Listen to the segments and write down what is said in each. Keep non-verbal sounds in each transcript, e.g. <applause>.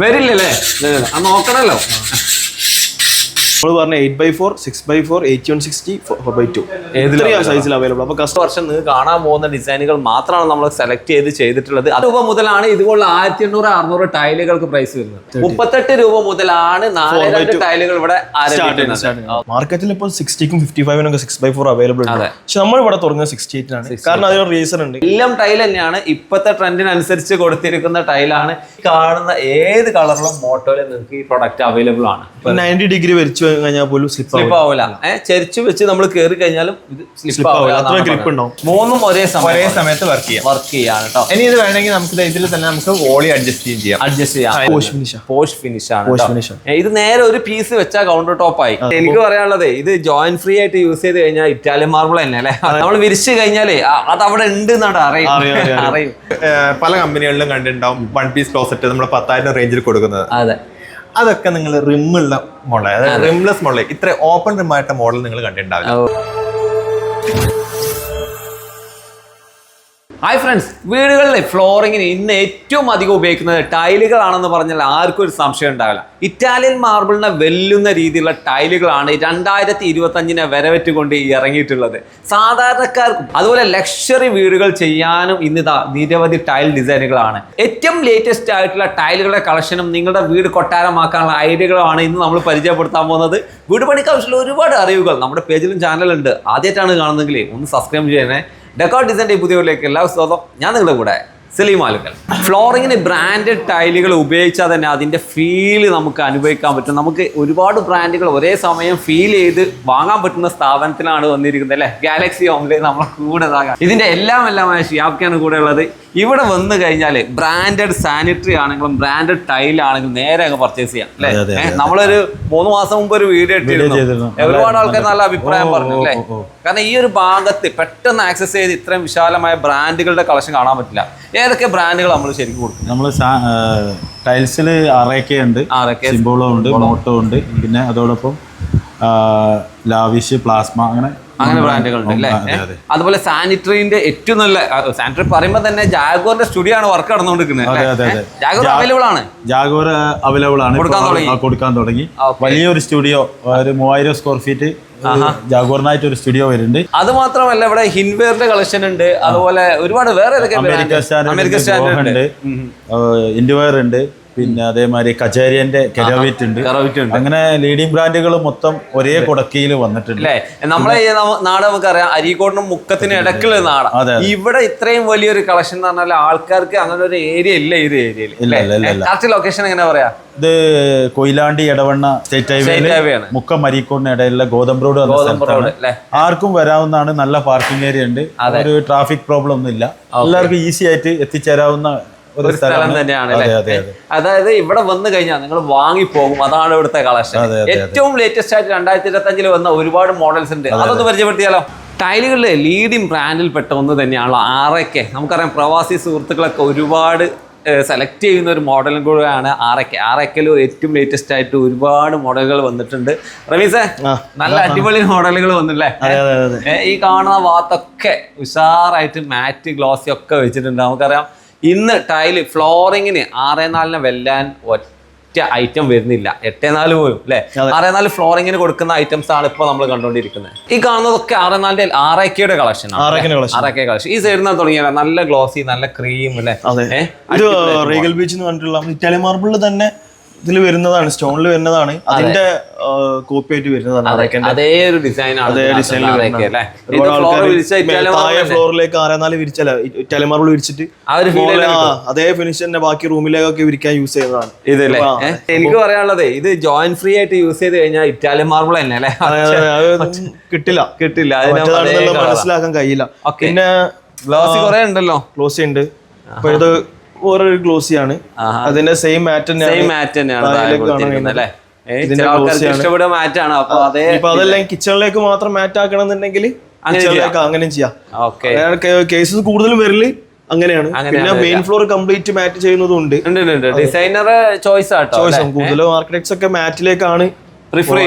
വരില്ലല്ലേ? നോക്കണല്ലോ. നമ്മൾ പറഞ്ഞ eight by four six by four eight one sixty four by two ഏതിലാണ് സൈസിൽ അവൈലബിൾ അപ്പൊ കസ്റ്റമർ വർഷം നിങ്ങൾക്ക് കാണാൻ പോകുന്ന ഡിസൈനുകൾ മാത്രമാണ് നമ്മൾ സെലക്ട് ചെയ്ത് ചെയ്തിട്ടുള്ളത്. അത് രൂപ മുതലാണ് ഇതുപോലെ ആയിരത്തി എണ്ണൂറ് അറുന്നൂറ് ടൈലുകൾക്ക് പ്രൈസ് വരുന്നത്. മുപ്പത്തെട്ട് രൂപ മുതലാണ് നാല് ടൈലുകൾ ഇവിടെ ആരംഭിക്കുന്നത്. മാർക്കറ്റിൽ ഇപ്പോൾ സിക്സ്റ്റിക്കും ഫിഫ്റ്റി ഫൈവിനൊക്കെ സിക്സ് ബൈ ഫോർ അവൈലബിൾ ഉണ്ട്. പക്ഷെ നമ്മൾ ഇവിടെ തുടങ്ങുന്നത് സിക്സ്റ്റി ആണ്. കാരണം അതിനൊരു റീസൺ ഉണ്ട്. എല്ലാം ടൈൽ തന്നെയാണ്. ഇപ്പോഴത്തെ ട്രെൻഡിനനുസരിച്ച് കൊടുത്തിരിക്കുന്ന ടൈലാണ് കാണുന്ന ഏത് കളറിലും മോട്ടോയിൽ നിങ്ങൾക്ക് ഈ പ്രൊഡക്റ്റ് അവൈലബിൾ ആണ്. നയന്റി ഡിഗ്രി വരച്ചു കഴിഞ്ഞാൽ പോലും സ്ലിപ്പ് സ്ലിപ്പ് ആവില്ല ഏഹ് ചരിച്ചു വെച്ച് നമ്മൾ കയറി കഴിഞ്ഞാലും ഇത് സ്ലിപ്പ് ആവില്ല. അത്ര ഗ്രിപ്പ് ഉണ്ടാവും. മൂന്നും ഒരേ ഒരേ സമയത്ത് വർക്ക് ചെയ്യാം. വർക്ക് ചെയ്യാണ് കേട്ടോ ഇനി ഇത് വേണമെങ്കിൽ നമുക്ക് ഇതിൽ തന്നെ നമുക്ക് വോളി അഡ്ജസ്റ്റ് ചെയ്യാം അഡ്ജസ്റ്റ് ചെയ്യാം. പോഷ് ഫിനിഷ് പോഷ് ഫിനിഷ് ആണ് പോഷ് ഫിനിഷ് ആണ്. ഇത് നേരെ ഒരു പീസ് വെച്ചാൽ കൗണ്ടർ ടോപ്പ് ആയി. എനിക്ക് പറയാനുള്ളത് ഇത് ജോയിൻ ഫ്രീ ആയിട്ട് യൂസ് ചെയ്ത് കഴിഞ്ഞാൽ ഇറ്റാലിയൻ മാർബിൾ തന്നെ അല്ലേ? നമ്മൾ വിരിച്ചു കഴിഞ്ഞാലേ അത് അവിടെ ഉണ്ട് എന്നാണ് അറിയും അറിയാം, അറിയാം, അറിയാം. അറിയും പല കമ്പനികളിലും കണ്ടിട്ടുണ്ടാവും വൺ പീസ് ക്ലോസറ്റ് നമ്മൾ പത്തായിരം റേഞ്ചിൽ കൊടുക്കുന്നത്. അതെ. അതൊക്കെ നിങ്ങൾ റിമ്മുള്ള മോഡൽ അതായത് റിംലെസ് മോഡൽ ഇത്ര ഓപ്പൺ റിമായിട്ട മോഡൽ നിങ്ങൾ കണ്ടിട്ടുണ്ടാവില്ല. ഹായ് ഫ്രണ്ട്സ് വീടുകളിലെ ഫ്ലോറിങ്ങിന് ഇന്ന് ഏറ്റവും അധികം ഉപയോഗിക്കുന്നത് ടൈലുകളാണെന്ന് പറഞ്ഞാൽ ആർക്കും ഒരു സംശയം ഉണ്ടാവില്ല. ഇറ്റാലിയൻ മാർബിളിനെ വെല്ലുന്ന രീതിയിലുള്ള ടൈലുകളാണ് രണ്ടായിരത്തി ഇരുപത്തഞ്ചിനെ വരവെറ്റുകൊണ്ട് ഇറങ്ങിയിട്ടുള്ളത്. സാധാരണക്കാർക്കും അതുപോലെ ലക്ഷറി വീടുകൾ ചെയ്യാനും ഇന്നിതാ നിരവധി ടൈൽ ഡിസൈനുകളാണ് ഏറ്റവും ലേറ്റസ്റ്റ് ആയിട്ടുള്ള ടൈലുകളുടെ കളക്ഷനും നിങ്ങളുടെ വീട് കൊട്ടാരമാക്കാനുള്ള ഐഡിയകളുമാണ് ഇന്ന് നമ്മൾ പരിചയപ്പെടുത്താൻ പോകുന്നത്. വീട് പണിക്കാവശ്യമുള്ള ഒരുപാട് അറിവുകൾ നമ്മുടെ പേജിലും ചാനലുണ്ട് ആദ്യമായിട്ടാണ് കാണുന്നതെങ്കിൽ ഒന്ന് സബ്സ്ക്രൈബ് ചെയ്യണേ. ഡെക്കോർ ഡിസൈന്റെ പുതിയവരിലേക്ക് എല്ലാ സ്വാഗതം. ഞാൻ നിങ്ങളുടെ കൂടെ സലീം ആലുക്കൽ ഫ്ലോറിങ്ങിന് ബ്രാൻഡഡ് ടൈലുകൾ ഉപയോഗിച്ചാൽ തന്നെ അതിന്റെ ഫീൽ നമുക്ക് അനുഭവിക്കാൻ പറ്റും. നമുക്ക് ഒരുപാട് ബ്രാൻഡുകൾ ഒരേ സമയം ഫീൽ ചെയ്ത് വാങ്ങാൻ പറ്റുന്ന സ്ഥാപനത്തിലാണ് വന്നിരിക്കുന്നത് അല്ലേ? ഗാലക്സി ഹോമിൽ നമ്മളെ കൂടെ ഇതാകാം ഇതിന്റെ എല്ലാം എല്ലാമായ ഷിയാബ്ക്കാണ് കൂടെ ഉള്ളത്. ഇവിടെ വന്നു കഴിഞ്ഞാൽ ബ്രാൻഡഡ് സാനിറ്ററി ആണെങ്കിലും ബ്രാൻഡഡ് ടൈൽ ആണെങ്കിലും നേരെ അങ്ങ് പർച്ചേസ് ചെയ്യാം. അല്ലേ? നമ്മളൊരു മൂന്ന് മാസം മുമ്പ് ഒരു വീഡിയോ. ഇട്ടിരുന്നു. ഒരുപാട് ആൾക്കാർ നല്ല അഭിപ്രായം പറഞ്ഞു അല്ലേ. കാരണം ഈ ഒരു ഭാഗത്ത് പെട്ടെന്ന് ആക്സസ് ചെയ്ത് ഇത്രയും വിശാലമായ ബ്രാൻഡുകളുടെ കളക്ഷൻ കാണാൻ പറ്റില്ല. ഏതൊക്കെ ബ്രാൻഡുകൾ നമ്മൾ ശരിക്കും കൊടുക്കും? നമ്മൾ ടൈൽസിൽ അറേക്കെ ഉണ്ട് സിംബോളോ ഉണ്ട് മോട്ടോ ഉണ്ട് പിന്നെ അതോടൊപ്പം ലാവിഷ് പ്ലാസ്മ അങ്ങനെ അങ്ങനെ ബ്രാൻഡുകൾ ഉണ്ട് അല്ലേ? അതെ, അതെ. അതുപോലെ സാനിറ്ററിന്റെ ഏറ്റവും നല്ല സാനിറ്ററി പറയുമ്പോൾ തന്നെ ജാഗോറിന്റെ സ്റ്റുഡിയോ ആണ് വർക്ക് നടന്നുകൊണ്ടിരിക്കുന്നത് ജാഗോർ അവൈലബിൾ ആണ്? ജാഗോർ അവൈലബിൾ ആണ്. കൊടുക്കാൻ തുടങ്ങി. കൊടുക്കാൻ തുടങ്ങി. വലിയൊരു സ്റ്റുഡിയോ ഒരു മൂവായിരം സ്ക്വയർ ഫീറ്റ് ജാഗോറിനായിട്ട് ഒരു സ്റ്റുഡിയോ വരുന്നുണ്ട്. അത് മാത്രമല്ല ഇവിടെ ഹിൻവെയറിന്റെ കളക്ഷൻ ഉണ്ട്. അതുപോലെ ഒരുപാട് വേറെ ഏതൊക്കെ അമേരിക്ക സ്റ്റാൻഡേർഡ് ഉണ്ട് ഇൻഡുവയർ ഉണ്ട്. പിന്നെ അതേമാതിരി കചേരിയന്റെ കെരവിറ്റ് ഉണ്ട് അങ്ങനെ ലീഡിംഗ് ബ്രാൻഡുകൾ മൊത്തം ഒരേ കുടക്കയിൽ വന്നിട്ടുണ്ട്. അല്ലേ? നമ്മളെ ഈ നാട് നമുക്കറിയാം. അരീക്കോടിനും മുക്കത്തിനും ഇടക്കുള്ള നാട്. ഇവിടെ ഇത്രയും വലിയൊരു കളക്ഷൻ എന്ന് പറഞ്ഞാൽ ആൾക്കാർക്ക് അങ്ങനെ ഒരു ഏരിയ ഇല്ല ഈ ഏരിയ ഏരിയയിൽ. കറക്റ്റ് ലൊക്കേഷൻ എങ്ങനെ പറയാ? ഇത് കൊയിലാണ്ടി ഇടവണ്ണ സ്റ്റേറ്റ് ആണ്. മുക്കം മരീക്കോടിന് ഇടയിലുള്ള ഗോതമ്പ് റോഡ് സ്ഥലത്താണ്. ആർക്കും വരാവുന്നതാണ് നല്ല പാർക്കിംഗ് ഏരിയ ഉണ്ട്. ഒരു ട്രാഫിക് പ്രോബ്ലം ഒന്നും ഇല്ല എല്ലാവർക്കും ഈസി ആയിട്ട് എത്തിച്ചേരാവുന്ന ഒരു സ്ഥലം തന്നെയാണ് അതായത് ഇവിടെ വന്നു കഴിഞ്ഞാൽ നിങ്ങൾ വാങ്ങിപ്പോകും. അതാണ് ഇവിടുത്തെ കളക്ഷൻ ഏറ്റവും ലേറ്റസ്റ്റ് ആയിട്ട് രണ്ടായിരത്തി ഇരുപത്തി അഞ്ചിൽ വന്ന ഒരുപാട് മോഡൽസ് ഉണ്ട്. അതൊന്ന് പരിചയപ്പെടുത്തിയാലോ? ടൈലുകളിലെ ലീഡിംഗ് ബ്രാൻഡിൽ പെട്ട ഒന്ന് തന്നെയാണല്ലോ ആറൊക്കെ നമുക്കറിയാം പ്രവാസി സുഹൃത്തുക്കളൊക്കെ ഒരുപാട് സെലക്ട് ചെയ്യുന്ന ഒരു മോഡലും കൂടെയാണ് ആറൊക്കെ ആറൊക്കെ ഏറ്റവും ലേറ്റസ്റ്റ് ആയിട്ട് ഒരുപാട് മോഡലുകൾ വന്നിട്ടുണ്ട്. റമീസേ നല്ല അടിപൊളി മോഡലുകൾ വന്നില്ലേ? ഈ കാണുന്ന ഭാഗത്തൊക്കെ ഉഷാറായിട്ട് മാറ്റ് ഗ്ലോസി ഒക്കെ വെച്ചിട്ടുണ്ട്. നമുക്കറിയാം ഇന്ന് ടൈൽ ഫ്ലോറിങ്ങിന് ആറേ നാലിന് വെല്ലാൻ ഒറ്റ ഐറ്റം വരുന്നില്ല. എട്ടേ നാല് പോലും അല്ലെ? ആറേ നാല് ഫ്ലോറിങ്ങിന് കൊടുക്കുന്ന ഐറ്റംസ് ആണ് ഇപ്പൊ നമ്മൾ കണ്ടുകൊണ്ടിരിക്കുന്നത് ഈ കാണുന്നതൊക്കെ ആറേ നാലിന്റെ ആറേക്കയുടെ കളക്ഷൻ ആറേക്കെ കളക്ഷൻ ഈ സൈഡിൽ നിന്ന് തുടങ്ങിയ നല്ല ഗ്ലോസി നല്ല ക്രീം അല്ലെ? റീഗൽ ബീച്ച് എന്ന് പറഞ്ഞിട്ടുള്ള ഇറ്റാലിയൻ മാർബിളിൽ തന്നെ ഇതിൽ വരുന്നതാണ് സ്റ്റോണിൽ വരുന്നതാണ്. അതിന്റെ കോപ്പി ആയിട്ട് വരുന്നതാണ് അതേ. ഒരു ഡിസൈൻ അതേ ഡിസൈനിൽ ഫ്ലോറിലേക്ക് ആരെന്നാലും നാല് വിരിച്ചല്ല. ഇറ്റാലിയൻ മാർബിൾ വിരിച്ചിട്ട് അതേ ഫിനിഷ് തന്നെ ബാക്കി റൂമിലേക്കൊക്കെ വിരിക്കാൻ യൂസ് ചെയ്യുന്നതാണ് ഇതല്ലേ? എനിക്ക് പറയാനുള്ളത് ഇത് ജോയിൻ ഫ്രീ ആയിട്ട് യൂസ് ചെയ്ത് കഴിഞ്ഞാൽ ഇറ്റാലിയൻ മാർബിൾ തന്നെ അല്ലേ? കിട്ടില്ല. കിട്ടില്ല. മനസ്സിലാക്കാൻ കഴിയില്ല. പിന്നെ ഗ്ലാസ് കുറെ ഉണ്ടല്ലോ? ഗ്ലോസി ഉണ്ട്. അപ്പൊ ഇത് വേറൊരു ആണ്. അതിന്റെ സെയിം മാറ്റ് സെയിം മാറ്റ് തന്നെയാണ് അല്ലേ? ഇഷ്ടപ്പെടുന്ന മാറ്റാണ് അപ്പൊ അതേ ഇപ്പൊ അതെല്ലാം കിച്ചണിലേക്ക് മാത്രം മാറ്റ് ആക്കണം എന്നുണ്ടെങ്കിൽ അങ്ങനെ ചെയ്യാം. കേസസ് കൂടുതലും വരിൽ അങ്ങനെയാണ്. പിന്നെ മെയിൻ ഫ്ലോർ കംപ്ലീറ്റ് മാറ്റ് ചെയ്യുന്നതും ഉണ്ട് ഡിസൈനർ ചോയ്സ് ആട്ടോ ചോയ്സ് കൂടുതലും ആർക്കിടെക്ട്സ് ഒക്കെ മാറ്റിലേക്കാണ് പ്രിഫർ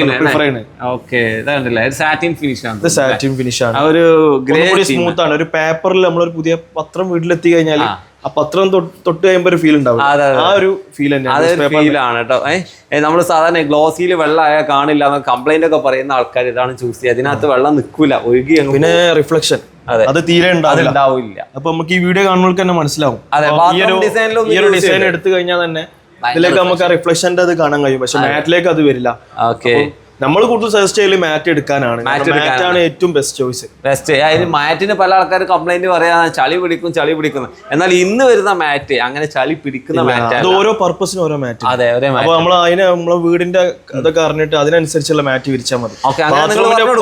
ഫിനിഷ് ആണ്. ഒരു ഗ്രേ സ്മൂത്ത് ആണ്. ഒരു പേപ്പറിൽ നമ്മളൊരു പുതിയ പത്രം വീട്ടിലെത്തി കഴിഞ്ഞാൽ അപ്പൊ പത്രം തൊട്ട് കഴിയുമ്പോ ഒരു ഫീൽ ഉണ്ടാവും. ആ ഒരു ഫീൽ തന്നെയാണ്. ഫീലാണ് കേട്ടോ. ഏഹ് നമ്മൾ സാധാരണ ഗ്ലോസിയിൽ വെള്ളമായ കാണില്ല എന്ന് കംപ്ലൈന്റ് ഒക്കെ പറയുന്ന ആൾക്കാർ ഇതാണ് ചൂസ് ചെയ്യുക. അതിനകത്ത് വെള്ളം നിൽക്കൂല ഒഴുകി പിന്നെ റിഫ്ലക്ഷൻ അതെ. അത് തീരെ ഉണ്ടാവില്ല. അപ്പൊ നമുക്ക് ഈ വീഡിയോ കാണുമ്പോൾ തന്നെ മനസ്സിലാവും. ഈ ഒരു ഡിസൈൻ എടുത്തു കഴിഞ്ഞാൽ തന്നെ ഇതിലേക്ക് നമുക്ക് ആ റിഫ്ലക്ഷന്റെ അത് കാണാൻ കഴിയും. പക്ഷെ മാറ്റിലേക്ക് അത് വരില്ല. ഓക്കെ നമ്മൾ കൂടുതൽ സജസ്റ്റ് ചെയ്യൽ മാറ്റ് എടുക്കാനാണ്. മാറ്റാണ് ഏറ്റവും ബെസ്റ്റ് ചോയ്സ് ബെസ്റ്റ് അതിന് മാറ്റിന് പല ആൾക്കാർ കംപ്ലൈന്റ് പറയാ ചളി പിടിക്കും ചളി പിടിക്കുന്നു എന്നാൽ ഇന്ന് വരുന്ന മാറ്റ് അങ്ങനെ ചളി പിടിക്കുന്ന മാറ്റ് അത് ഓരോ പർപ്പസിന് ഓരോ മാറ്റ് അതെ അപ്പൊ നമ്മൾ അതിനെ നമ്മളെ വീടിന്റെ ഇതൊക്കെ അറിഞ്ഞിട്ട് അതിനനുസരിച്ചുള്ള മാറ്റ് വിരിച്ചാൽ മതി.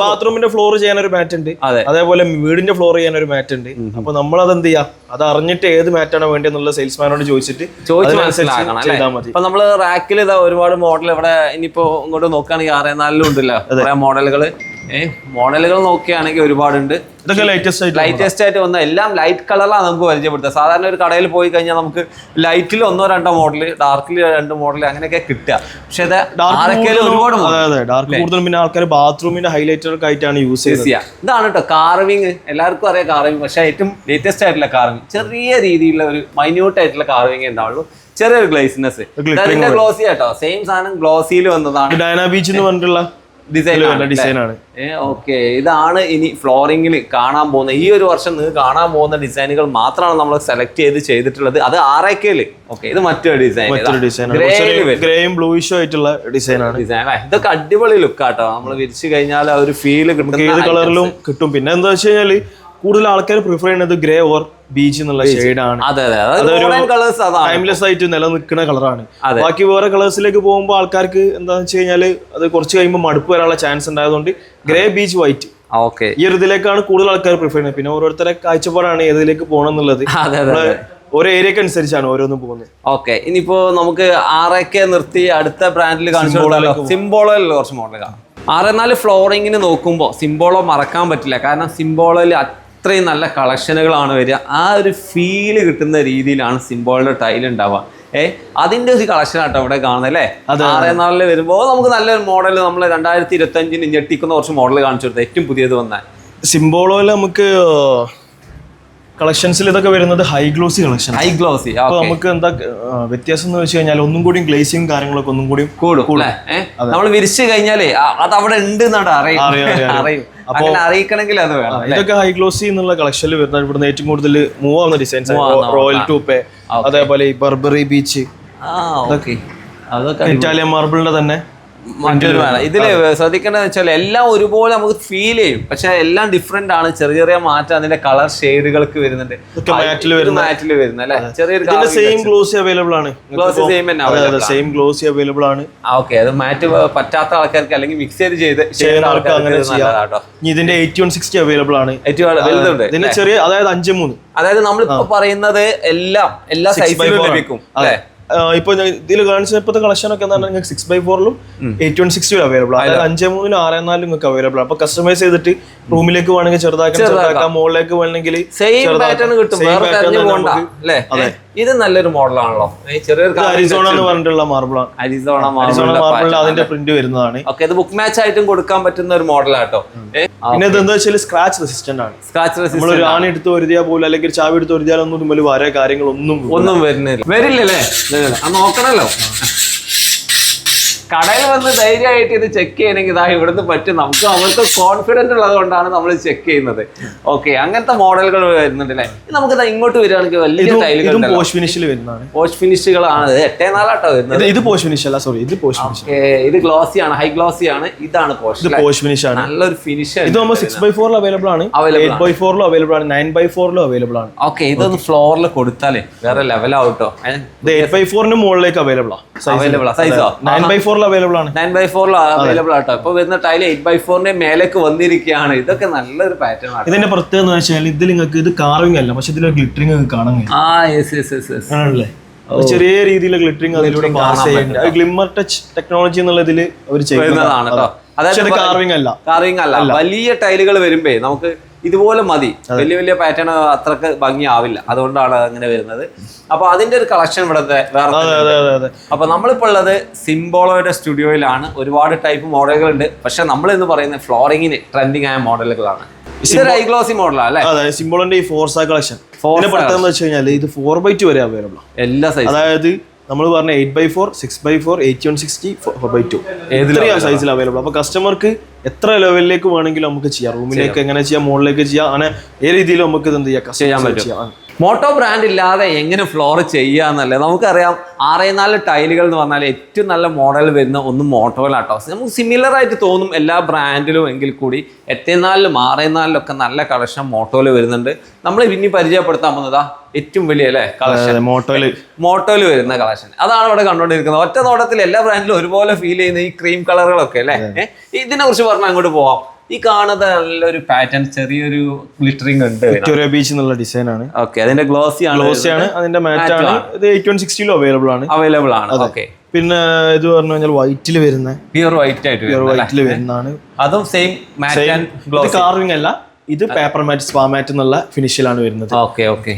ബാത്റൂമിന്റെ ഫ്ലോർ ചെയ്യാൻ ഒരു മാറ്റ് ഉണ്ട്. അതെ. അതേപോലെ വീടിന്റെ ഫ്ലോർ ചെയ്യാൻ ഒരു മാറ്റ് ഉണ്ട്. അപ്പൊ നമ്മൾ അത് എന്ത് ചെയ്യാം അത് അറിഞ്ഞിട്ട് ഏത് മാറ്റാണ് വേണ്ടതെന്നുള്ള സെയിൽസ്മാനോട് ചോദിച്ചിട്ട് ചോദിച്ചു മതി. ഇപ്പൊ നമ്മൾ റാക്കിൽ ഇതാ ഒരുപാട് മോഡൽ ഇവിടെ ഇനിയിപ്പോ ഇങ്ങോട്ട് നോക്കുകയാണെങ്കിൽ ആറേ നാലിലും ഉണ്ടല്ലോ. മോഡലുകൾ മോഡലുകൾ നോക്കുകയാണെങ്കിൽ ഒരുപാടുണ്ട്. ലേറ്റസ്റ്റ് ആയിട്ട് വന്ന എല്ലാം ലൈറ്റ് കളറിലാണ് നമുക്ക് പരിചയപ്പെടുത്തുക സാധാരണ ഒരു കടയിൽ പോയി കഴിഞ്ഞാൽ നമുക്ക് ലൈറ്റിൽ ഒന്നോ രണ്ടോ മോഡൽ ഡാർക്കിൽ രണ്ട് മോഡൽ അങ്ങനെയൊക്കെ കിട്ടുക. പക്ഷെ ഒരുപാട് കൂടുതലും പിന്നെ ആൾക്കാർ ബാത്റൂമിന്റെ ഹൈലൈറ്ററൊക്കെ ആയിട്ടാണ് യൂസ് ചെയ്യുക ഇതാണ് കേട്ടോ കാർവിങ് എല്ലാവർക്കും അറിയാം കാർവിങ് പക്ഷെ ഏറ്റവും ലേറ്റസ്റ്റ് ആയിട്ടുള്ള കാർവിങ് ചെറിയ രീതിയിലുള്ള ഒരു മൈന്യൂട്ട് ആയിട്ടുള്ള കാർവിങ് ഉണ്ടാവുള്ളൂ. ചെറിയൊരു ഗ്ലേസിനെസ് ഗ്ലോസി കേട്ടോ സെയിം സാധനം ഗ്ലോസിയിൽ വന്നതാണ്. ഡയന ബീച്ച് എന്ന് പറഞ്ഞിട്ടുള്ള ആണ് ഓക്കെ ഇതാണ് ഇനി ഫ്ലോറിംഗിൽ കാണാൻ പോകുന്ന ഈ ഒരു വർഷം നിങ്ങൾക്ക് കാണാൻ പോകുന്ന ഡിസൈനുകൾ മാത്രമാണ് നമ്മൾ സെലക്ട് ചെയ്ത് ചെയ്തിട്ടുള്ളത്. അത് ആറേക്കൽ ഓക്കെ ഇത് മറ്റൊരു ഡിസൈൻ മറ്റൊരു ഡിസൈൻ ആണ്. ഗ്രേയും ബ്ലൂയിഷും ആയിട്ടുള്ള ഡിസൈൻ ആണ്. ഡിസൈൻ അല്ലേ ഇതൊക്കെ അടിപൊളി ലുക്കാട്ടോ നമ്മൾ വിരിച്ചു കഴിഞ്ഞാൽ ആ ഒരു ഫീൽ ഏത് കിട്ടുന്ന കളറിലും കിട്ടും. പിന്നെ എന്താ വെച്ച് കഴിഞ്ഞാൽ കൂടുതൽ ആൾക്കാർ പ്രിഫർ ചെയ്യുന്നത് ഗ്രേ ഓർ ബീച്ച് എന്നുള്ള ഷെയ്ഡാണ് ടൈംലെസ് ആയിട്ട് നിലനിൽക്കുന്ന കളറാണ്. ബാക്കി വേറെ കളേഴ്സിലേക്ക് പോകുമ്പോൾ ആൾക്കാർക്ക് എന്താണെന്ന് വെച്ച് കഴിഞ്ഞാൽ അത് കുറച്ച് കഴിയുമ്പോൾ മടുപ്പ് വരാനുള്ള ചാൻസ് ഉണ്ടായതുകൊണ്ട് ഗ്രേ ബീച്ച് വൈറ്റ് ഓക്കെ ഈ ഒരു ഇതിലേക്കാണ് കൂടുതൽ ആൾക്കാർ പ്രിഫർ ചെയ്യുന്നത്. പിന്നെ ഓരോരുത്തരെ കാഴ്ചപ്പാടാണ് ഏതിലേക്ക് പോകണം എന്നുള്ളത് <laughs> ഓരോ ഏരിയക്ക് അനുസരിച്ചാണ് ഓരോന്നും പോകുന്നത്. ഓക്കെ ഇനിയിപ്പോ നമുക്ക് ആറൊക്കെ നിർത്തി അടുത്ത ബ്രാൻഡിൽ കാണിച്ചു കൊടുത്താലോ? സിംബോളോയിൽ കുറച്ച് മോഡൽ കാണാം ആറ് നാല് ഫ്ലോറിങ്ങിന് നോക്കുമ്പോൾ സിംബോളോ മറക്കാൻ പറ്റില്ല. കാരണം സിംബോളോയിൽ അത്രയും നല്ല കളക്ഷനുകളാണ് വരിക. ആ ഒരു ഫീൽ കിട്ടുന്ന രീതിയിലാണ് സിംബോളിന്റെ ടൈൽ ഉണ്ടാവുക. ഏ അതിന്റെ ഒരു കളക്ഷൻ ആട്ടോ ഇവിടെ കാണുന്നത് അല്ലേ? ആറ് നാളിൽ വരുമ്പോൾ നമുക്ക് നല്ലൊരു മോഡൽ നമ്മൾ രണ്ടായിരത്തി ഇരുപത്തി അഞ്ചിന് ഞെട്ടിക്കുന്ന കുറച്ച് മോഡൽ കാണിച്ചു കൊടുത്തത് ഏറ്റവും പുതിയത് വന്നാൽ സിംബോളോയിൽ നമുക്ക് കളക്ഷൻസിൽ ഇതൊക്കെ വരുന്നത് high glossy collection high glossy അപ്പൊ നമുക്ക് എന്താ വ്യത്യാസം എന്ന് വെച്ച് കഴിഞ്ഞാൽ ഒന്നും കൂടി ഗ്ലേസിങ് കാര്യങ്ങളൊക്കെ ഒന്നും കൂടി കൂടും. നമ്മൾ വിരിച്ചു കഴിഞ്ഞാലേ അത് അവിടെ ഉണ്ട് എന്നാണ് അറിയാം. അറിയാം, <laughs> അങ്ങനെ അറിയിക്കണമെങ്കിൽ അത് വേണം ഇതൊക്കെ ഹൈ ഗ്ലോസി എന്നുള്ള കളക്ഷനിൽ വരുന്ന ഇവിടുന്ന് ഏറ്റവും കൂടുതൽ മൂവ് ആവുന്ന ഡിസൈൻസ് റോയൽ ടൂപ്പേ അതേപോലെ ഈ ബർബറി ബീച്ച് അതൊക്കെ ഇറ്റാലിയൻ മാർബിളിന്റെ തന്നെ. മറ്റൊരു വേണം ഇതിൽ ശ്രദ്ധിക്കേണ്ടത് വെച്ചാൽ എല്ലാം ഒരുപോലെ നമുക്ക് ഫീൽ ചെയ്യും. പക്ഷെ എല്ലാം ഡിഫറെന്റ് ആണ്. ചെറിയ ചെറിയ മാറ്റം അതിന്റെ കളർ ഷെയ്ഡുകൾക്ക് വരുന്നുണ്ട്. മാറ്റിൽ വരുന്ന അല്ലെ? ചെറിയൊരു ഇതിന്റെ സെയിം ഗ്ലോസി അവൈലബിൾ ആണ്. സെയിം തന്നെ സെയിം ഗ്ലോസി അവൈലബിൾ ആണ്. ഓക്കെ അത് മാറ്റ് പറ്റാത്ത ആൾക്കാർക്ക് അല്ലെങ്കിൽ മിക്സ് ചെയ്ത് ചെയ്ത് ചെയ്യുന്ന ആൾക്കാർക്ക് അങ്ങനെ ഇതിന്റെ എയ്റ്റി വൺ സിക്സ്റ്റി അവൈലബിൾ ആണ് ഏറ്റവും വലുതുണ്ട് ഇതിന്റെ ചെറിയ അതായത് അഞ്ച് മൂന്ന്. അതായത് നമ്മളിപ്പോ പറയുന്നത് എല്ലാം എല്ലാ സൈസിലും ലഭിക്കും അല്ലെ? ഇപ്പൊ ഇതിൽ കാണിച്ച ഇപ്പോഴത്തെ കളക്ഷൻ ഒക്കെ എന്താ നിങ്ങൾക്ക് സിക്സ് ബൈ ഫോറിലും എയ്റ്റ് വൺ സിക്സ്റ്റിലും അവൈലബിൾ അതായത് അഞ്ച് മൂന്നിലും ആറേ നാലിലും നിങ്ങൾക്ക് അവൈലബിൾ അപ്പൊ കസ്റ്റമൈസ് ചെയ്തിട്ട് റൂമിലേക്ക് വേണമെങ്കിൽ ചെറുതാക്കാം. ചെറുതാക്കാം മുകളിലേക്ക് വേണമെങ്കിൽ സെയിം പാറ്റേൺ കിട്ടും. അല്ലേ? ഇത് നല്ലൊരു മോഡലാണല്ലോ. ചെറിയൊരു അരിസോണ എന്ന് പറഞ്ഞിട്ടുള്ള മാർബിളാണ് അരിസോണ അരിസോണ അതിന്റെ പ്രിന്റ് വരുന്നതാണ്. ഓക്കെ ഇത് ബുക്ക് മാച്ച് ആയിട്ടും കൊടുക്കാൻ പറ്റുന്ന ഒരു മോഡലാട്ടോ പിന്നെ ഇത് എന്താ വെച്ചാൽ സ്ക്രാച്ച് റെസിസ്റ്റന്റ് ആണ്. സ്ക്രാച്ച് നമ്മൾ റെസിസ്റ്റന്റ് ഒരു ആണി എടുത്ത് ഒരുതിയാൽ പോലും അല്ലെങ്കിൽ ചാവി എടുത്ത് ഇതുപോലെ വരെ കാര്യങ്ങളൊന്നും ഒന്നും വരുന്നില്ല. വരില്ലല്ലേ. നോക്കണല്ലോ. കടയിൽ വന്ന് ധൈര്യമായിട്ട് ഇത് ചെക്ക് ചെയ്യണമെങ്കിൽ ഇതാ ഇവിടുന്ന് പറ്റും. നമുക്ക് അവർക്ക് കോൺഫിഡന്റ് ഉള്ളത് കൊണ്ടാണ് നമ്മൾ ചെക്ക് ചെയ്യുന്നത്. ഓക്കെ അങ്ങനത്തെ മോഡലുകൾ വരുന്നുണ്ട് അല്ലേ? നമുക്ക് ഇങ്ങോട്ട് വരികയാണെങ്കിൽ വലിയ ടൈലുകൾ പോസ്റ്റ് ഫിനിഷിൽ വരുന്നതാണ്. പോസ്റ്റ് ഫിനിഷുകളാണ് ഇത് എട്ടേ നാലാട്ടോ വരുന്നത്. ഇത് പോസ്റ്റ് ഫിനിഷ് അല്ല സോറി ഇത് പോസ്റ്റ് ഫിനിഷ് ഇത് ഗ്ലോസി ആണ്. ഹൈ ഗ്ലോസി ആണ്. ഇതാണ് ഇത് പോസ്റ്റ് പോസ്റ്റ് ഫിനിഷ് ആണ്. നല്ലൊരു ഫിനിഷ് ഇത് നമ്മൾ സിക്സ് ബൈ ഫോറിൽ അവൈലബിൾ ആണ്. എയ്റ്റ് ബൈ ഫോറിലും അവൈലബിൾ ആണ്. നയൻ ബൈ ഫോറിലും അവൈലബിൾ ആണ്. ഓക്കെ ഇതൊന്ന് ഫ്ലോറിൽ കൊടുത്താലേ വേറെ ലെവലാവട്ടോ ഇത് എയ്റ്റ് ബൈ ഫോറിന് മുകളിലേക്ക് അവൈലബിൾ ആണ് അവൈലബിൾ സൈസോ നയൻ ബൈ ഫോറിൽ അവൈലബിൾ ആണ്. നയൻ ബൈ ഫോറിൽ അവൈലബിൾ ആട്ടോ. ഇപ്പൊ വരുന്ന ടൈൽ എയ്റ്റ് ബൈ ഫോറിന്റെ മേലേക്ക് വന്നിരിക്കുകയാണ്. ഇതൊക്കെ നല്ലൊരു പാറ്റേൺ ആണ്. ഇതിന്റെ പ്രത്യേകത എന്ന് വെച്ചാൽ ഇതിൽ നിങ്ങൾക്ക് ഇത് കാർവിംഗ് അല്ല പക്ഷെ ഇതിലൊരു ഗ്ലിറ്ററിംഗ് കാണാൻ ആ യെസ് യെസ് യെസ് യെസ് ആണല്ലേ? ചെറിയ രീതിയിലെ ഗ്ലിറ്ററിംഗ് അതിലൂടെ പാസ് ചെയ്യുന്നുണ്ട് ഗ്ലിമ്മർ ടച്ച് ടെക്നോളജി എന്നുള്ള ഇതിൽ അവർ ചെയ്യുന്നതാണ് കേട്ടോ. അതായത് കാർവിംഗ് അല്ല. കാർവിംഗ് അല്ല. വലിയ ടൈലുകൾ വരുമ്പേ നമുക്ക് ഇതുപോലെ മതി. വലിയ വലിയ പാറ്റേൺ അത്രയ്ക്ക് ഭംഗിയാവില്ല. അതുകൊണ്ടാണ് അങ്ങനെ വരുന്നത്. അപ്പൊ അതിന്റെ ഒരു കളക്ഷൻ ഇവിടുത്തെ വേറെ അപ്പൊ നമ്മളിപ്പോൾ ഉള്ളത് സിംബോളോയുടെ സ്റ്റുഡിയോയിലാണ് ഒരുപാട് ടൈപ്പ് മോഡലുകൾ ഉണ്ട് പക്ഷെ നമ്മൾ എന്ന് പറയുന്നത് ഫ്ലോറിങ്ങിന് ട്രെൻഡിങ് ആയ മോഡലുകളാണ് സിംബോളിന്റെ ഈ ഫോർസ കളക്ഷൻ എന്ന് വെച്ച് കഴിഞ്ഞാൽ ഇത് ഫോർ ബൈ ടു വരെ അവൈലബിൾ എല്ലാ സൈസ് അതായത് നമ്മൾ പറഞ്ഞ eight by four six by four eight one sixty four by two ഏതെല്ലാം സൈസിൽ അവൈലബിൾ അപ്പൊ കസ്റ്റമർക്ക് എത്ര ലെവലിലേക്ക് വേണമെങ്കിലും നമുക്ക് ചെയ്യാം. റൂമിലേക്ക് എങ്ങനെ ചെയ്യാം മുകളിലേക്ക് ചെയ്യാം അങ്ങനെ ഏത് രീതിയിൽ നമുക്ക് ഇത് എന്ത് ചെയ്യാം ചെയ്യാൻ പറ്റും. മോട്ടോ ബ്രാൻഡ് ഇല്ലാതെ എങ്ങനെ ഫ്ലോർ ചെയ്യാന്നല്ലേ നമുക്കറിയാം ആറേ നാല് ടൈലുകൾ എന്ന് പറഞ്ഞാൽ ഏറ്റവും നല്ല മോഡൽ വരുന്ന ഒന്ന് മോട്ടോയിലാട്ടോ നമുക്ക് സിമിലർ ആയിട്ട് തോന്നും എല്ലാ ബ്രാൻഡിലും എങ്കിൽ കൂടി എട്ടേ നാലിലും ആറേ നാലിലൊക്കെ ഒക്കെ നല്ല കളക്ഷൻ മോട്ടോയിൽ വരുന്നുണ്ട്. നമ്മൾ ഇനി പരിചയപ്പെടുത്താൻ പോകുന്നതാ ഏറ്റവും വലിയ അല്ലേ കളക്ഷൻ മോട്ടോയിൽ മോട്ടോയിൽ വരുന്ന കളക്ഷൻ അതാണ് ഇവിടെ കണ്ടുകൊണ്ടിരിക്കുന്നത് ഒറ്റ നോട്ടത്തിൽ എല്ലാ ബ്രാൻഡിലും ഒരുപോലെ ഫീൽ ചെയ്യുന്ന ഈ ക്രീം കളറുകളൊക്കെ അല്ലേ? ഇതിനെ കുറിച്ച് പറഞ്ഞാൽ അങ്ങോട്ട് പോവാം. ഈ കാണുന്നത് നല്ലൊരു പാറ്റേൺ ചെറിയൊരു ഗ്ലിറ്ററിംഗ് ഉണ്ട്. വിക്ടോറിയ ബീച്ച് എന്നുള്ള ഡിസൈൻ ആണ്. ഓക്കെ അതിന്റെ ഗ്ലോസി ആണ് ഗ്ലോസി ആണ് അതിന്റെ മാറ്റ് ആണ്. ഇത് എയ്റ്റ് വൺ സിക്സ്റ്റിയിലും അവൈലബിൾ ആണ്. അവൈലബിൾ ആണ് ഓക്കെ പിന്നെ ഇത് പറഞ്ഞു കഴിഞ്ഞാൽ വൈറ്റിൽ വരുന്ന പ്യൂർ വൈറ്റ് ആയിട്ട് പ്യൂർ വൈറ്റിൽ വരുന്നതാണ്. അതും same matt and glossy carving അല്ല ഇത് പേപ്പർ മാറ്റ് സ്പാ മാറ്റ് എന്നുള്ള ഫിനിഷിലാണ് വരുന്നത്. ഓക്കെ ഓക്കെ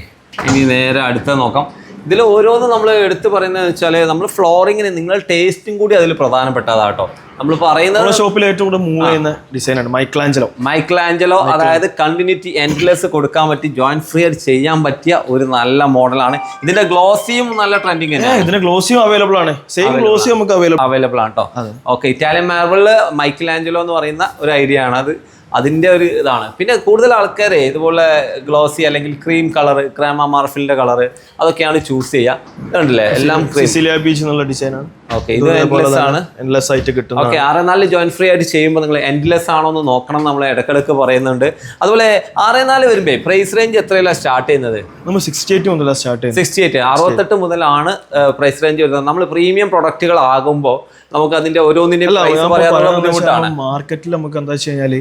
ഇനി നേരെ അടുത്ത നോക്കാം. ഇതിൽ ഓരോന്നും നമ്മൾ എടുത്തു പറയുന്നത് വെച്ചാൽ നമ്മൾ ഫ്ലോറിങ്ങിന് നിങ്ങൾ ടേസ്റ്റും കൂടി അതിൽ പ്രധാനപ്പെട്ടതാട്ടോ. നമ്മൾ പറയുന്നത് ഷോപ്പിൽ ഏറ്റവും കൂടുതൽ മൂവ് ചെയ്യുന്ന ഡിസൈൻ ആണ് മൈക്ലാഞ്ചലോ മൈക്ലാഞ്ചലോ അതായത് കണ്ടിന്യൂറ്റി എൻഡ്ലെസ് കൊടുക്കാൻ പറ്റി ജോയിന്റ് ഫ്രീ ചെയ്യാൻ പറ്റിയ ഒരു നല്ല മോഡലാണ് ഇതിന്റെ ഗ്ലോസിയും നല്ല ട്രെൻഡിങ് ഇതിന്റെ ഗ്ലോസിയും അവൈലബിൾ ആണ്. സെയിം ഗ്ലോസി നമുക്ക് അവൈലബിൾ അവൈലബിൾ ആണ് കേട്ടോ ഓക്കെ ഇറ്റാലിയൻ മാർബിളിൽ മൈക്കിൾ ആഞ്ചലോ എന്ന് പറയുന്ന ഒരു ഐഡിയ ആണ് അത്. അതിന്റെ ഒരു ഇതാണ്. പിന്നെ കൂടുതൽ ആൾക്കാർ ഇതുപോലെ ഗ്ലോസി അല്ലെങ്കിൽ ക്രീം കളർ ക്രേമ മാർഫിലിന്റെ കളർ അതൊക്കെയാണ് ചൂസ് ചെയ്യുക. കണ്ടില്ലേ? എല്ലാം സിസിലിയ ബീച്ച് എന്നുള്ള ഡിസൈനാണ്. ഓക്കെ ഇത് എൻഡ്ലെസ് ആണ്. എൻലെസ് ആയിട്ട് കിട്ടും ഓക്കെ ആറ് നാല് ജോയിൻ ഫ്രീ ആയിട്ട് ചെയ്യുമ്പോൾ നിങ്ങൾ എൻഡ്ലെസ് ആണോ എന്ന് നോക്കണം നമ്മൾ ഇടക്കിടക്ക് പറയുന്നുണ്ട്. അതുപോലെ ആറ് നാല് വരുമ്പോൾ പ്രൈസ് റേഞ്ച് എത്രയല്ല സ്റ്റാർട്ട് ചെയ്യുന്നത്? നമ്മൾ സിക്സ്റ്റി എയ്റ്റ് മുതലാണ് സ്റ്റാർട്ട് ചെയ്യുന്നത്. സിക്സ്റ്റി എയ്റ്റ് അറുപത്തെട്ട് മുതലാണ് പ്രൈസ് റേഞ്ച് വരുന്നത്. നമ്മൾ പ്രീമിയം പ്രൊഡക്റ്റുകൾ ആകുമ്പോൾ നമുക്ക് അതിന്റെ ബുദ്ധിമുട്ടാണ്. മാർക്കറ്റിൽ നമുക്ക് എന്താ വെച്ച് കഴിഞ്ഞാൽ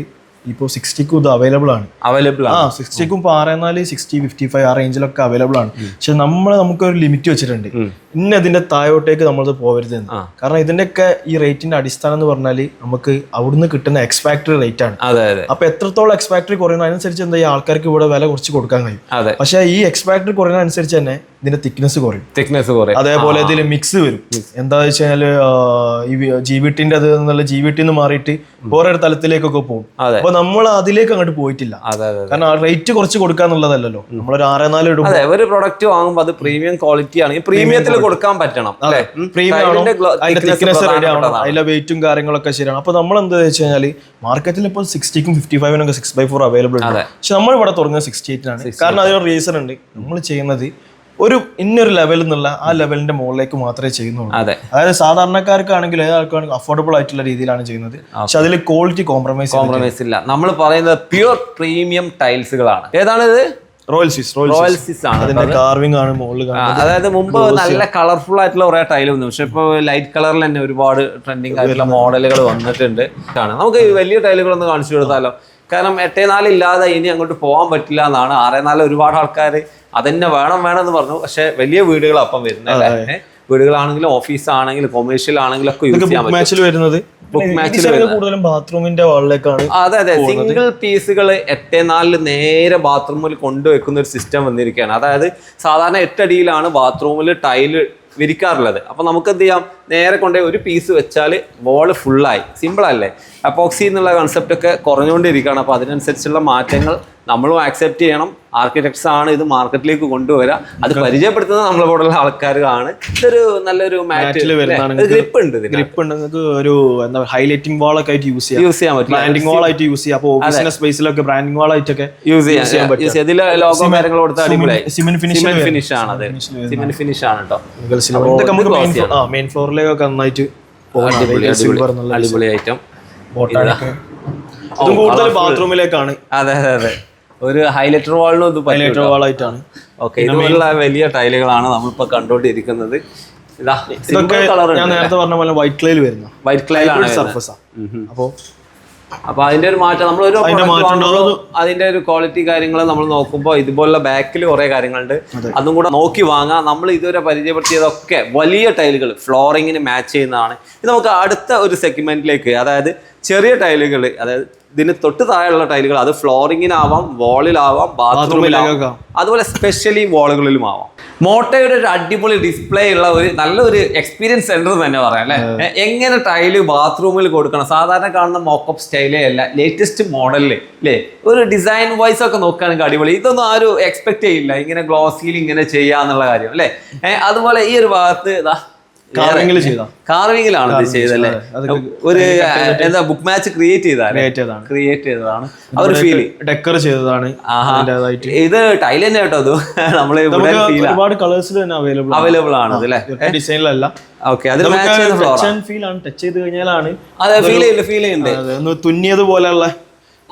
ഇപ്പോൾ സിക്സ്റ്റിക്കും ഇത് അവൈലബിൾ ആണ്. അവൈലബിൾ ആ സിക്സ്റ്റിക്കും ഇപ്പോൾ ആറ് നാല് സിക്സ്റ്റി ഫിഫ്റ്റി ഫൈവ് ആ റേഞ്ചിലൊക്കെ അവൈലബിൾ ആണ്. പക്ഷെ നമ്മൾ നമുക്കൊരു ലിമിറ്റ് വെച്ചിട്ടുണ്ട്. ഇന്ന ഇതിന്റെ താഴോട്ടേക്ക് നമ്മളത് പോകരുത് എന്ന് കാരണം ഇതിന്റെയൊക്കെ ഈ റേറ്റിന്റെ അടിസ്ഥാനം എന്ന് പറഞ്ഞാൽ നമുക്ക് അവിടുന്ന് കിട്ടുന്ന എക്സ്പാക്ടറി റേറ്റ് ആണ്. അപ്പൊ എത്രത്തോളം എക്സ്പാക്ടറി കുറയുന്നു അതിനനുസരിച്ച് എന്താ ഈ ആൾക്കാർക്ക് ഇവിടെ വില കുറച്ച് കൊടുക്കാൻ കഴിയും. പക്ഷെ ഈ എക്സ്പാക്ടറി കുറയുന്ന അനുസരിച്ച് തന്നെ ഇതിന്റെ തിക്നെസ് കുറയും. തിക്നെസ് കുറയും. അതേപോലെ ഇതിൽ മിക്സ് വരും. എന്താ വെച്ച് കഴിഞ്ഞാൽ ഈ ജി വി ടിന്റെ അത് എന്നുള്ള ജി വി ടി എന്ന് മാറിയിട്ട് വേറൊരു തലത്തിലേക്കൊക്കെ പോകും. അപ്പൊ നമ്മൾ അതിലേക്ക് അങ്ങോട്ട് പോയിട്ടില്ല. അതെ അതെ കാരണം റേറ്റ് കുറച്ച് കൊടുക്കാന്നുള്ളതല്ലല്ലോ. നമ്മളൊരു ആറേ നാല് ഇടും അതെ ഒരു പ്രൊഡക്റ്റ് വാങ്ങുമ്പോൾ അത് പ്രീമിയം ക്വാളിറ്റി ആണെങ്കിൽ പ്രീമിയത്തിൽ കൊടുക്കാൻ പറ്റണം. അതിലെ വെയിറ്റും കാര്യങ്ങളൊക്കെ ശരിയാണ്. അപ്പൊ നമ്മൾ എന്താ വെച്ച് കഴിഞ്ഞാൽ മാർക്കറ്റിൽ ഇപ്പോൾ സിക്സ്റ്റിക്കും ഫിഫ്റ്റി ഫൈവിനൊക്കെ സിക്സ് ബൈ ഫോർ അവൈലബിൾ ഉണ്ട്. പക്ഷെ നമ്മൾ ഇവിടെ തുടങ്ങുന്നത് സിക്സ്റ്റി എയ്റ്റിനാണ് കാരണം അതിനൊരു റീസൺ ഉണ്ട്. നമ്മൾ ചെയ്യുന്നത് ഒരു ഇന്നൊരു ലെവലിൽ നിന്നുള്ള ആ ലെവലിന്റെ മുകളിലേക്ക് മാത്രമേ ചെയ്യുന്നുള്ളൂ. അതെ. അതായത് സാധാരണക്കാർക്കാണെങ്കിൽ ഏതാൾക്കാണെങ്കിൽ അഫോർഡബിൾ ആയിട്ടുള്ള രീതിയിലാണ് ചെയ്യുന്നത്. പക്ഷെ അതിൽ ക്വാളിറ്റി കോംപ്രമൈസ് കോംപ്രമൈസ് ഇല്ല. നമ്മൾ പറയുന്നത് പ്യുർ പ്രീമിയം ടൈൽസുകളാണ് ഏതാണിത്? റോയൽ സീസ് റോയൽ സിസ് ആണ് അതിന്റെ കാർവിംഗ് ആണ് മുകളിൽ അതായത് മുമ്പ് നല്ല കളർഫുൾ ആയിട്ടുള്ള കുറെ ടൈൽ വന്നു. പക്ഷെ ഇപ്പോൾ ലൈറ്റ് കളറിൽ തന്നെ ഒരുപാട് ട്രെൻഡിങ് ആയിട്ടുള്ള മോഡലുകൾ വന്നിട്ടുണ്ട്. നമുക്ക് വലിയ ടൈലുകൾ ഒന്ന് കാണിച്ചു കൊടുത്താലോ? കാരണം എട്ടേ നാല് ഇല്ലാതെ ഇനി അങ്ങോട്ട് പോകാൻ പറ്റില്ല എന്നാണ്. ആറേ നാല് ഒരുപാട് ആൾക്കാർ അതന്നെ വേണം വേണം എന്ന് പറഞ്ഞു. പക്ഷെ വലിയ വീടുകൾ അപ്പം വരുന്നത് വീടുകളാണെങ്കിലും ഓഫീസാണെങ്കിലും കൊമേഴ്ഷ്യൽ ആണെങ്കിലും ഒക്കെ യൂസ് ചെയ്യാൻ പറ്റും. മാച്ചിൽ വരുന്നത്? മാച്ചിൽ കൂടുതലും ബാത്റൂമിന്റെ വാളിലേക്കാണ് അതെ അതെ. സിംഗിൾ പീസുകൾ എട്ടേ നാലിൽ നേരെ ബാത്റൂമിൽ കൊണ്ടുവെക്കുന്ന ഒരു സിസ്റ്റം വന്നിരിക്കുകയാണ്. അതായത് സാധാരണ എട്ടടിയിലാണ് ബാത്റൂമിൽ ടൈൽ വിരിക്കാറുള്ളത്. അപ്പൊ നമുക്ക് എന്ത് ചെയ്യാം? നേരെ കൊണ്ടുപോയി ഒരു പീസ് വെച്ചാൽ വോൾ ഫുള്ളായി സിമ്പിൾ അല്ലേ? അപ്പോക്സി എന്നുള്ള കൺസെപ്റ്റ് ഒക്കെ കുറഞ്ഞുകൊണ്ടിരിക്കുകയാണ്. അപ്പോൾ അതിനനുസരിച്ചുള്ള മാറ്റങ്ങൾ നമ്മളും ആക്സെപ്റ്റ് ചെയ്യണം. ആർക്കിടെക്ട്സ് ആണ് ഇത് മാർക്കറ്റിലേക്ക് കൊണ്ടുവരാം. അത് പരിചയപ്പെടുത്തുന്നത് നമ്മളെ പോലുള്ള ആൾക്കാരാണ്. ഇതൊരു നല്ലൊരു ഗ്രിപ്പ് ഉണ്ട് ഗ്രിപ്പ് ഉണ്ട്. നിങ്ങൾക്ക് ഒരു എന്താ ഹൈലൈറ്റിംഗ് വാൾ ഒക്കെ ആയിട്ട് യൂസ് ചെയ്യാം. യൂസ് ചെയ്യാൻ പറ്റും ബ്രാൻഡിംഗ് വാൾ ആയിട്ട് യൂസ് ചെയ്യാം. അപ്പൊ ബിസിനസ് സ്പേസിലൊക്കെ ബ്രാൻഡിംഗ് വാൾ ആയിട്ടൊക്കെ യൂസ് ചെയ്യാൻ പറ്റും. ഇതിൽ ലോഗോ കാര്യങ്ങൾ കൊടുത്ത അടിപൊളിയായി സിമെന്റ് ഫിനിഷ് ഫിനിഷ് ആണ്. അത്. സിമെന്റ് ഫിനിഷ് ആണ് കേട്ടോ. മെയിൻ ഫ്ലോറിലേക്കൊക്കെ നന്നായിട്ട് അടിപൊളി ഐറ്റം കൂടുതൽ ബാത്റൂമിലേക്കാണ്. അതെ അതെ അതെ. ഒരു ഹൈലൈറ്റർ വാളിനും ഇത് ഹൈലൈറ്റർ വാളായിട്ടാണ് ഓക്കെ ഇതുപോലുള്ള വലിയ ടൈലുകളാണ് നമ്മളിപ്പോ കണ്ടോണ്ടിരിക്കുന്നത്. ഇതാ ഞാൻ നേരത്തെ പറഞ്ഞ പോലെ വൈറ്റ് ക്ലേയിൽ വരുന്ന. വൈറ്റ് ക്ലൈൽ ആണ് സർഫസ് അപ്പോ അപ്പൊ അതിന്റെ ഒരു മാറ്റം നമ്മൾ ഒരു. അതിന്റെ ഒരു ക്വാളിറ്റി കാര്യങ്ങൾ നമ്മൾ നോക്കുമ്പോൾ ഇതുപോലുള്ള ബാക്കിൽ കുറെ കാര്യങ്ങളുണ്ട്. അതും. കൂടെ നോക്കി വാങ്ങാം. നമ്മൾ ഇതുവരെ പരിചയപ്പെടുത്തിയതൊക്കെ വലിയ ടൈലുകൾ ഫ്ലോറിങ്ങിന് മാച്ച് ചെയ്യുന്നതാണ്. ഇത് നമുക്ക് അടുത്ത ഒരു സെഗ്മെന്റിലേക്ക് അതായത് ചെറിയ ടൈലുകൾ അതായത് ഇതിന് തൊട്ട് താഴെയുള്ള ടൈലുകൾ അത് ഫ്ലോറിങ്ങിനാവാം വാളിലാവാം ബാത്റൂമിലാവാം അതുപോലെ സ്പെഷ്യലി വാളുകളിലും ആവാം മോട്ടയുടെ ഒരു അടിപൊളി ഡിസ്പ്ലേ ഉള്ള ഒരു നല്ലൊരു എക്സ്പീരിയൻസ് സെന്റർ തന്നെ പറയാം അല്ലെ? എങ്ങനെ ടൈൽ ബാത്റൂമിൽ കൊടുക്കണം? സാധാരണ കാണുന്ന മോക്കപ്പ് സ്റ്റൈലേ അല്ല ലേറ്റസ്റ്റ് മോഡലിൽ അല്ലേ ഒരു ഡിസൈൻ വൈസ് ഒക്കെ നോക്കുകയാണെങ്കിൽ അടിപൊളി. ഇതൊന്നും ആരും എക്സ്പെക്ട് ചെയ്യില്ല ഇങ്ങനെ ഗ്ലോസിയിൽ ഇങ്ങനെ ചെയ്യാന്നുള്ള കാര്യം അല്ലേ? അതുപോലെ ഈ ഒരു ഭാഗത്ത്. കാർവിംഗിലാണ് ഇത് ചെയ്തല്ലേ? ഒരു എന്താ ബുക്ക് മാച്ച് ക്രിയേറ്റ് ചെയ്തതാണ്. ക്രിയേറ്റ് ചെയ്തതാണ്. ഒരു ഫീൽ ഡെക്കർ ചെയ്തതാണ് ഇത് ടൈൽ തന്നെ കേട്ടോ അത്. <laughs> നമ്മൾ ഫീൽ ഒരുപാട് കളേഴ്സിൽ തന്നെ അവൈലബിൾ അവൈലബിൾ ആണ് അല്ലേ ഡിസൈനിലല്ല ഓക്കെ അത് മാച്ച് ഫ്ലോർ ആൻഡ് ഫീൽ ആണ്. ടച്ച് ചെയ്ത് കഴിഞ്ഞാലാണ് അതെ ഫീൽ ചെയ്യുന്നുണ്ട് ഫീൽ ചെയ്യുന്നുണ്ട് തുന്നിയത് പോലെയുള്ള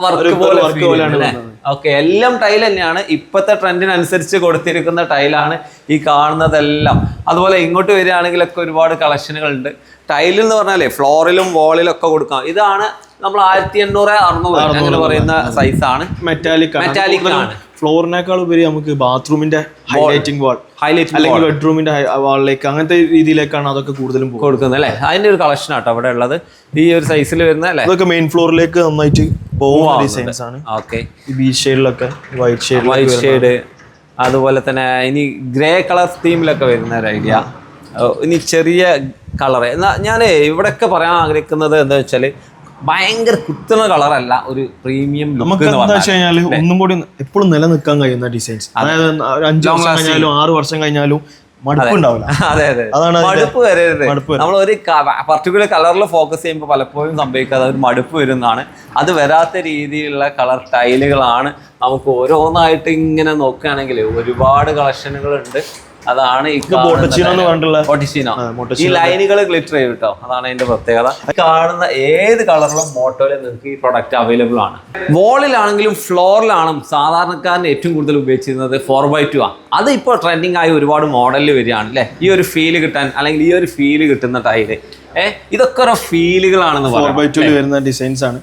വർക്ക് പോലെ ഓക്കെ എല്ലാം ടൈൽ തന്നെയാണ്. ഇപ്പോഴത്തെ ട്രെൻഡിനനുസരിച്ച് കൊടുത്തിരിക്കുന്ന ടൈലാണ് ഈ കാണുന്നതെല്ലാം. അതുപോലെ ഇങ്ങോട്ട് വരികയാണെങ്കിലൊക്കെ ഒരുപാട് കളക്ഷനുകൾ ഉണ്ട്. ടൈൽ എന്ന് പറഞ്ഞാലേ ഫ്ലോറിലും വാളിലും ഒക്കെ കൊടുക്കാം. ഇതാണ് നമ്മൾ ആയിരത്തി എണ്ണൂറ് അറുന്നൂറ് അങ്ങനെ പറയുന്ന സൈസാണ് മെറ്റാലിക് മെറ്റാലിക് ആണ്. ഫ്ലോറിനേക്കാൾ ഉപരി നമുക്ക് ബാത്റൂമിന്റെ ഹൈലൈറ്റിംഗ് വാൾ ഹൈലൈറ്റ് അല്ലെങ്കിൽ ബെഡ്റൂമിന്റെ വാളിലേക്ക് അങ്ങനത്തെ രീതിയിലേക്കാണ് അതൊക്കെ കൂടുതലും കൊടുക്കുന്നത് അല്ലേ? അതിന്റെ ഒരു കളക്ഷൻ ആട്ടോ അവിടെ ഉള്ളത്. ഈ ഒരു സൈസിൽ വരുന്ന അല്ലേ? അതൊക്കെ മെയിൻ ഫ്ലോറിലേക്ക് നന്നായിട്ട് പോകുന്ന ഡിസൈൻസ് ആണ്. ഓക്കെ ഈ ബീച്ച് ഷെയ്ഡിലൊക്കെ വൈറ്റ് ഷെയ്ഡ് വൈറ്റ് ഷെയ്ഡ് അതുപോലെ തന്നെ ഇനി ഗ്രേ കളർ തീമിലൊക്കെ വരുന്ന ഒരു ഐഡിയ ഇനി ചെറിയ കളർ എന്നാൽ ഞാൻ ഇവിടെയൊക്കെ പറയാൻ ആഗ്രഹിക്കുന്നത് എന്താ വെച്ചാൽ ഭയങ്കര കുത്തുന്ന കളറല്ല ഒരു പ്രീമിയം നമുക്ക് എന്താ വെച്ച് കഴിഞ്ഞാൽ ഒന്നും കൂടി എപ്പോഴും നിലനിൽക്കാൻ കഴിയുന്ന ഡിസൈൻസ് അതായത് അഞ്ചു വർഷം കഴിഞ്ഞാലും ആറ് വർഷം കഴിഞ്ഞാലും <laughs> അതെ. അതെ മടുപ്പ് വരരുത്. നമ്മൾ ഒരു പർട്ടിക്കുലർ കളറിൽ ഫോക്കസ് ചെയ്യുമ്പോൾ പലപ്പോഴും സംഭവിക്കാതെ ഒരു മടുപ്പ് വരുന്നതാണ്. അത് വരാത്ത രീതിയിലുള്ള കളർ ടൈലുകളാണ് നമുക്ക് ഓരോന്നായിട്ട് ഇങ്ങനെ നോക്കുകയാണെങ്കിൽ ഒരുപാട് കളക്ഷനുകൾ ഉണ്ട്. അതാണ് ഈ. ലൈനുകൾ ഗ്ലിറ്റർ ചെയ്യും കേട്ടോ അതാണ് അതിന്റെ പ്രത്യേകത. കാണുന്ന ഏത് കളറിലും മോട്ടോയിൽ നിങ്ങൾക്ക് ഈ പ്രൊഡക്റ്റ് അവൈലബിൾ ആണ്. വോളിലാണെങ്കിലും ഫ്ലോറിലാണെങ്കിലും സാധാരണക്കാരൻ ഏറ്റവും കൂടുതൽ ഉപയോഗിച്ചിരുന്നത് ഫോർ ബൈ ടു ആണ്. അത് ഇപ്പോൾ ട്രെൻഡിങ് ആയി ഒരുപാട് മോഡലിൽ വരികയാണ് അല്ലേ? ഈ ഒരു ഫീൽ കിട്ടാൻ അല്ലെങ്കിൽ ഈ ഒരു ഫീൽ കിട്ടുന്ന ടൈൽ ഏഹ് ഇതൊക്കെ ഓരോ ഫീലുകളാണെന്ന് പറയാം വരുന്ന ഡിസൈൻസ് ആണ്.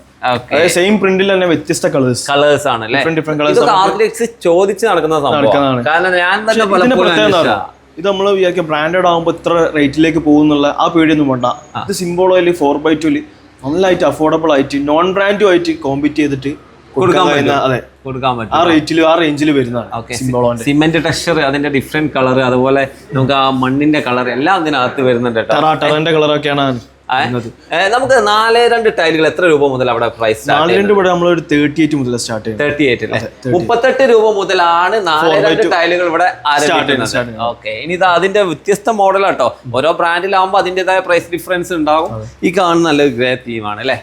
സെയിം പ്രിന്റിൽ തന്നെ വ്യത്യസ്ത കളേഴ്സ് കളേഴ്സ് ആണ് ആർക്കിടെക്ട്സ് ചോദിച്ച് നടക്കുന്ന സംഭവം. കാരണം ഞാൻ? ഇത് നമ്മൾ വിചാരിക്കുക ബ്രാൻഡഡ് ആകുമ്പോൾ ഇത്ര റേറ്റിലേക്ക് പോകുന്നുള്ള ആ പേടിയൊന്നും വേണ്ട. ഇത് സിംബോളോയിൽ ഫോർ ബൈ ടു നല്ലതായിട്ട് അഫോർഡബിൾ ആയിട്ട് നോൺ ബ്രാൻഡും ആയിട്ട് കോമ്പീറ്റ് ചെയ്തിട്ട് കൊടുക്കാൻ അതെ. കൊടുക്കാൻ പറ്റും. ആ റേറ്റിൽ ആ റേഞ്ചിൽ വരുന്നതാണ് സിംബോളോന്റെ സിമെന്റ് ടെക്സ്ചർ അതിന്റെ ഡിഫറെന്റ് കളർ അതുപോലെ നമുക്ക് ആ മണ്ണിന്റെ കളർ എല്ലാം അതിനകത്ത് വരുന്നുണ്ട് കളറൊക്കെയാണ് നമുക്ക് നാല് രണ്ട് ടൈലുകൾ എത്ര രൂപ മുതൽ അവിടെ പ്രൈസ് നാല് രണ്ട് ഇവിടെ നമ്മൾ ഒരു തേർട്ടി എയ്റ്റ് മുതൽ സ്റ്റാർട്ട് ചെയ്യുന്നത് തേർട്ടി എയ്റ്റ് അല്ലേ മുപ്പത്തെട്ട് രൂപ മുതലാണ് നാല് രണ്ട് ടൈലുകൾ ഇവിടെ ആരംഭിക്കുന്നത്. ഓക്കെ ഇനി ഇത് അതിന്റെ വ്യത്യസ്ത മോഡൽ കേട്ടോ ഓരോ ബ്രാൻഡിലാവുമ്പോൾ അതിന്റേതായ പ്രൈസ് ഡിഫറൻസ് ഉണ്ടാവും. ഈ കാണുന്ന നല്ല ഗ്രേ തീമാണ് അല്ലേ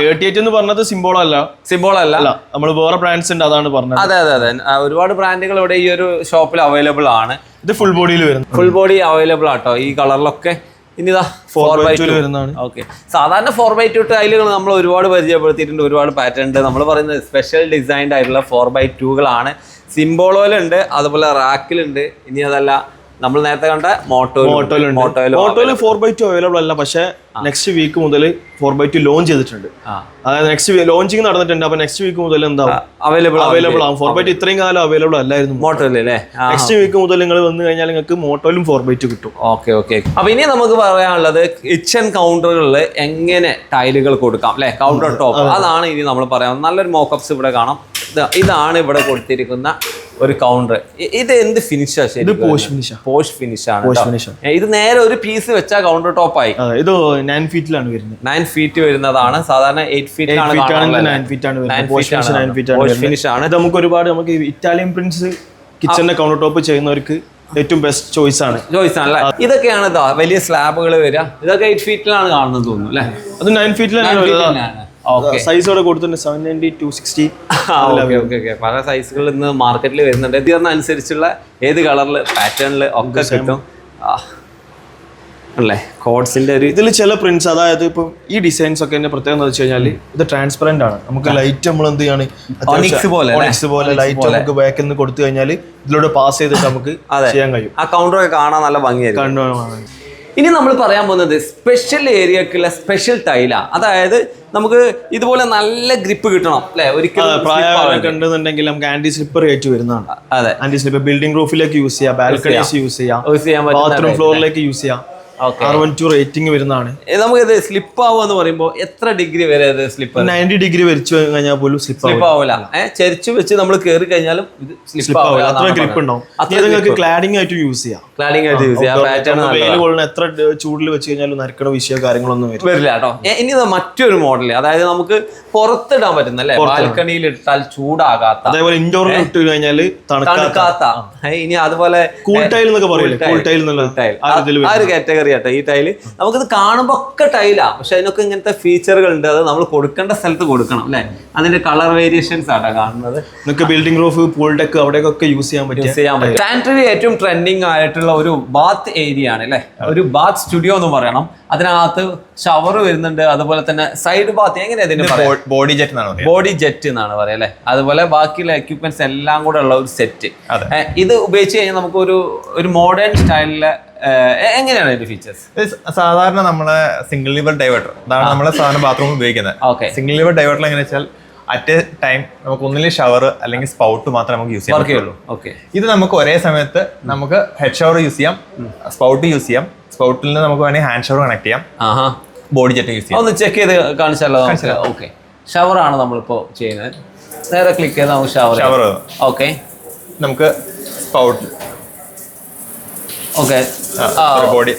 തേർട്ടി എയ്റ്റ് എന്ന് പറഞ്ഞത് സിംബോൾ അല്ല. സിംബോൾ അല്ല. നമ്മൾ വേറെ ബ്രാൻഡ്സ് ഉണ്ട് അതാണ് പറഞ്ഞത്. അതെ അതെ അതെ. ഒരുപാട് ബ്രാൻഡുകൾ ഇവിടെ ഈ ഒരു ഷോപ്പിൽ അവൈലബിൾ ആണ്. ഇത് ഫുൾ ബോഡിയിൽ വരുന്നത്. ഫുൾ ബോഡി അവൈലബിൾ ആട്ടോ. ഈ കളറിലൊക്കെ ഇനി ഇതാ ഫോർ ബൈ ടു വരുന്നതാണ്. ഓക്കെ സാധാരണ ഫോർ ബൈ ടു ടൈലുകൾ നമ്മൾ ഒരുപാട് പരിചയപ്പെടുത്തിയിട്ടുണ്ട് ഒരുപാട് പാറ്റേൺ ഉണ്ട്. നമ്മൾ പറയുന്നത് സ്പെഷ്യൽ ഡിസൈൻഡ് ആയിട്ടുള്ള ഫോർ ബൈ ടുകളാണ് സിംബോളോയിലുണ്ട് അതുപോലെ റാക്കിലുണ്ട് ഇനി അതല്ല നമ്മൾ നേരത്തെ കണ്ട മോട്ടോയിലും മോട്ടോയിൽ ഫോർ ബൈ ടു അവൈലബിൾ അല്ല പക്ഷേ നെക്സ്റ്റ് വീക്ക് മുതൽ ഫോർ ബൈ ടു ലോഞ്ച് ചെയ്തിട്ടുണ്ട്. അതായത് നെക്സ്റ്റ് ലോഞ്ചിങ് നടന്നിട്ടുണ്ട് അപ്പൊ നെക്സ്റ്റ് വീക്ക് മുതൽ എന്താ അവൈലബിൾ അവൈലബിൾ ആവും. ഫോർ ബൈ ടു ഇത്രയും കാലം അവൈലബിൾ അല്ലായിരുന്നു മോട്ടോയിൽ അല്ലേ? നെക്സ്റ്റ് വീക്ക് മുതൽ നിങ്ങൾ വന്നു കഴിഞ്ഞാൽ നിങ്ങൾക്ക് മോട്ടോയിലും ഫോർ ബൈ ടു കിട്ടും. ഓക്കെ ഓക്കെ അപ്പൊ ഇനി നമുക്ക് പറയാനുള്ളത് കിച്ചൺ കൗണ്ടറുകളിൽ എങ്ങനെ ടൈലുകൾ കൊടുക്കാം അല്ലെ? കൗണ്ടർ ടോപ്പ് അതാണ് ഇനി നമ്മൾ പറയാം നല്ലൊരു മോക്കപ്സ് ഇവിടെ കാണാം. ഇത് ഇതാണ് ഇവിടെ കൊടുത്തിരിക്കുന്ന ഒരു കൗണ്ടർ ഇത് എന്ത് ഫിനിഷാ ശരി പോഷ് ഫിനിഷ് പോഷ് ഫിനിഷ് ആണ് പോഷ് ഫിനിഷ് ഇത് നേരെ ഒരു പീസ് വെച്ചാൽ കൗണ്ടർ ടോപ്പ് ആയി. ഇത് നയൻ ഫീറ്റിലാണ് വരുന്നത്. നയൻ ഫീറ്റ് വരുന്നതാണ്. സാധാരണ എയ്റ്റ് ഫീറ്റ് ആണ് ഫീറ്റ് നയൻ ആണ് പോഷ് ഫിനിഷ് ആണ് നമുക്ക് ഒരുപാട് നമുക്ക് ഇറ്റാലിയൻ പ്രിന്റ്സ് കിച്ചന്റെ കൗണ്ടർ ടോപ്പ് ചെയ്യുന്നവർക്ക് ഏറ്റവും ബെസ്റ്റ് ചോയ്സ് ആണ്. ചോയ്സ് ആണല്ലേ ഇതൊക്കെയാണ് ഇതാ വലിയ സ്ലാബുകൾ വരിക. ഇതൊക്കെ എയ്റ്റ് ഫീറ്റിലാണ് കാണുന്നത് തോന്നുന്നു അല്ലേ? അത് നയൻ ഫീറ്റിലാണ് ഓക്കെ കൊടുത്തിട്ടുണ്ട്. Seven ninety two sixty okay okay okay പല സൈസുകൾ ഇന്ന് മാർക്കറ്റിൽ വരുന്നുണ്ട്. ഇതിനനുസരിച്ചുള്ള ഏത് കളറിൽ പാറ്റേണിൽ ഒക്കെ കിട്ടും. അല്ലേ? കോഡ്സിന്റെ ഒരു ഇതിൽ ചില പ്രിന്റ്സ് അതായത് ഇപ്പം ഈ ഡിസൈൻസ് ഒക്കെ എന്റെ പ്രത്യേകത എന്ന് വെച്ച് കഴിഞ്ഞാൽ ഇത് ട്രാൻസ്പെറന്റ് ആണ്. നമുക്ക് ലൈറ്റ് നമ്മൾ എന്ത് ചെയ്യാണ്? പോലെ ലൈറ്റ് നമുക്ക് ബാക്കിൽ നിന്ന് കൊടുത്തു കഴിഞ്ഞാൽ ഇതിലൂടെ പാസ് ചെയ്തിട്ട് നമുക്ക് ചെയ്യാൻ കഴിയും. ആ കൗണ്ടർ ഒക്കെ കാണാൻ നല്ല ഭംഗിയായിരിക്കും. കണ്ടു ഇനി നമ്മൾ പറയാൻ പോകുന്നത് സ്പെഷ്യൽ ഏരിയക്കുള്ള സ്പെഷ്യൽ ടൈല അതായത് നമുക്ക് ഇതുപോലെ നല്ല ഗ്രിപ്പ് കിട്ടണം അല്ലെ? ഒരിക്കലും. നമുക്ക് ആന്റി സ്ലിപ്പർ ആയിട്ട് വരുന്നതാണ്. അതെ. ആന്റി സ്ലിപ്പർ ബിൽഡിംഗ് റൂഫിലേക്ക് യൂസ് ചെയ്യാം ബാൽക്കണീസ് യൂസ് ചെയ്യാം. ബാത്റൂം ഫ്ലോറിലേക്ക് യൂസ് ചെയ്യാം. ആർ വൺ ടു റേറ്റിംഗ് വരുന്നതാണ്. നമുക്കിത് സ്ലിപ്പ് ആവുക എന്ന് പറയുമ്പോൾ എത്ര ഡിഗ്രി വരെ അത് സ്ലിപ്പ് നയന്റി ഡിഗ്രി വരച്ചു കഴിഞ്ഞാൽ പോലും സ്ലിപ്പ് സ്ലിപ്പ് ആവില്ല. ചരിച്ചു വെച്ച് നമ്മൾ കയറി കഴിഞ്ഞാലും ഇത് സ്ലിപ്പ് ആവില്ല അത്ര ഗ്രിപ്പ് ഉണ്ടാവും. നിങ്ങൾക്ക് ക്ലാഡിംഗ് ആയിട്ട് യൂസ് ചെയ്യാം. ക്ലാഡിംഗ് ആയിട്ട് യൂസ് ചെയ്യാം. പാറ്റേൺ വെയിൽ കൊള്ളുന്ന എത്ര ചൂടിൽ വെച്ച് കഴിഞ്ഞാലും നരക്കണ വിഷയോ കാര്യങ്ങളൊന്നും വരും വരില്ല കേട്ടോ. ഇനി മറ്റൊരു മോഡൽ അതായത് നമുക്ക് പുറത്തിടാൻ പറ്റുന്ന അല്ലേ ബാൽക്കണിയിൽ ഇട്ടാൽ ചൂടാകാത്ത. അതേപോലെ ഇൻഡോറിൽ ഇട്ട് കഴിഞ്ഞാൽ തണുക്കാത്ത. ഇനി അതുപോലെ കൂൾ ടൈൽ എന്നൊക്കെ പറയില്ലേ? കൂൾ ടൈൽ എന്നുള്ള ആ ഒരു കാറ്റഗറി ആട്ടോ ഈ ടൈൽ നമുക്കിത് കാണുമ്പോൾ ഒക്കെ ടൈലാ പക്ഷെ അതിനൊക്കെ ഇങ്ങനത്തെ ഫീച്ചറുകൾ ഉണ്ട് അത് നമ്മൾ കൊടുക്കേണ്ട സ്ഥലത്ത് കൊടുക്കണം അല്ലേ? അതിന്റെ കളർ വേരിയേഷൻസ് ആട്ടോ കാണുന്നത്. നിങ്ങൾക്ക് ബിൽഡിംഗ് റൂഫ് പൂൾ ഡെക്ക് അവിടെയൊക്കെ യൂസ് ചെയ്യാൻ പറ്റും യൂസ് ചെയ്യാൻ പറ്റും. ഏറ്റവും ട്രെൻഡിങ് ആയിട്ടുള്ള ഒരു ബാത്ത് ഏരിയ ആണ് അല്ലേ? ഒരു ബാത്ത് സ്റ്റുഡിയോ എന്ന് പറയണം. അതിനകത്ത് ഷവർ വരുന്നുണ്ട് അതുപോലെ തന്നെ സൈഡ് ബാത്ത് എങ്ങനെ ഇതിന് പറയാം? ബോഡി ജെറ്റ് എന്നാണ് ബോഡി ജെറ്റ് എന്നാണ് പറയാം അല്ലേ? അതുപോലെ ബാക്കിയുള്ള എക്യുപ്മെന്റ്സ് എല്ലാം കൂടെ ഉള്ള ഒരു സെറ്റ്. ഇത് ഉപയോഗിച്ച് കഴിഞ്ഞാൽ നമുക്ക് ഒരു ഒരു മോഡേൺ സ്റ്റൈലിലെ എങ്ങനെയാണ് ഇതിന്റെ ഫീച്ചേഴ്സ് സാധാരണ നമ്മളെ സിംഗിൾ ലിവർ ഡൈവേർട്ടർ അതാണ് നമ്മളെ സാധാരണ ബാത്റൂം ഉപയോഗിക്കുന്നത്. സിംഗിൾ ലിവർ ഡൈവേർട്ടർ എങ്ങനെ വെച്ചാൽ അറ്റ് എ ടൈം നമുക്ക് ഒന്നിലെ ഷവർ അല്ലെങ്കിൽ സ്പൗട്ട് മാത്രമേ നമുക്ക് യൂസ് ചെയ്യാൻ പറ്റുള്ളൂ. ഓക്കെ ഇത് നമുക്ക് ഒരേ സമയത്ത് നമുക്ക് ഹെഡ് ഷവർ യൂസ് ചെയ്യാം സ്പൗട്ട് യൂസ് ചെയ്യാം. സ്പൗട്ടിൽ നിന്ന് നമുക്ക് വേണമെങ്കിൽ ഹാൻഡ് ഷവർ കണക്ട് ചെയ്യാം. ബോഡി ജെറ്റ് യൂസ് ചെയ്യാം. ഒന്ന് ചെക്ക് ചെയ്ത് കാണിച്ചാലോ? ഓക്കെ ഷവർ ആണ് നമ്മളിപ്പോൾ ചെയ്യുന്നത്. നേരെ ക്ലിക്ക് ചെയ്ത് നമുക്ക് ഷവർ ഷവർ ഓക്കെ നമുക്ക് spout okay body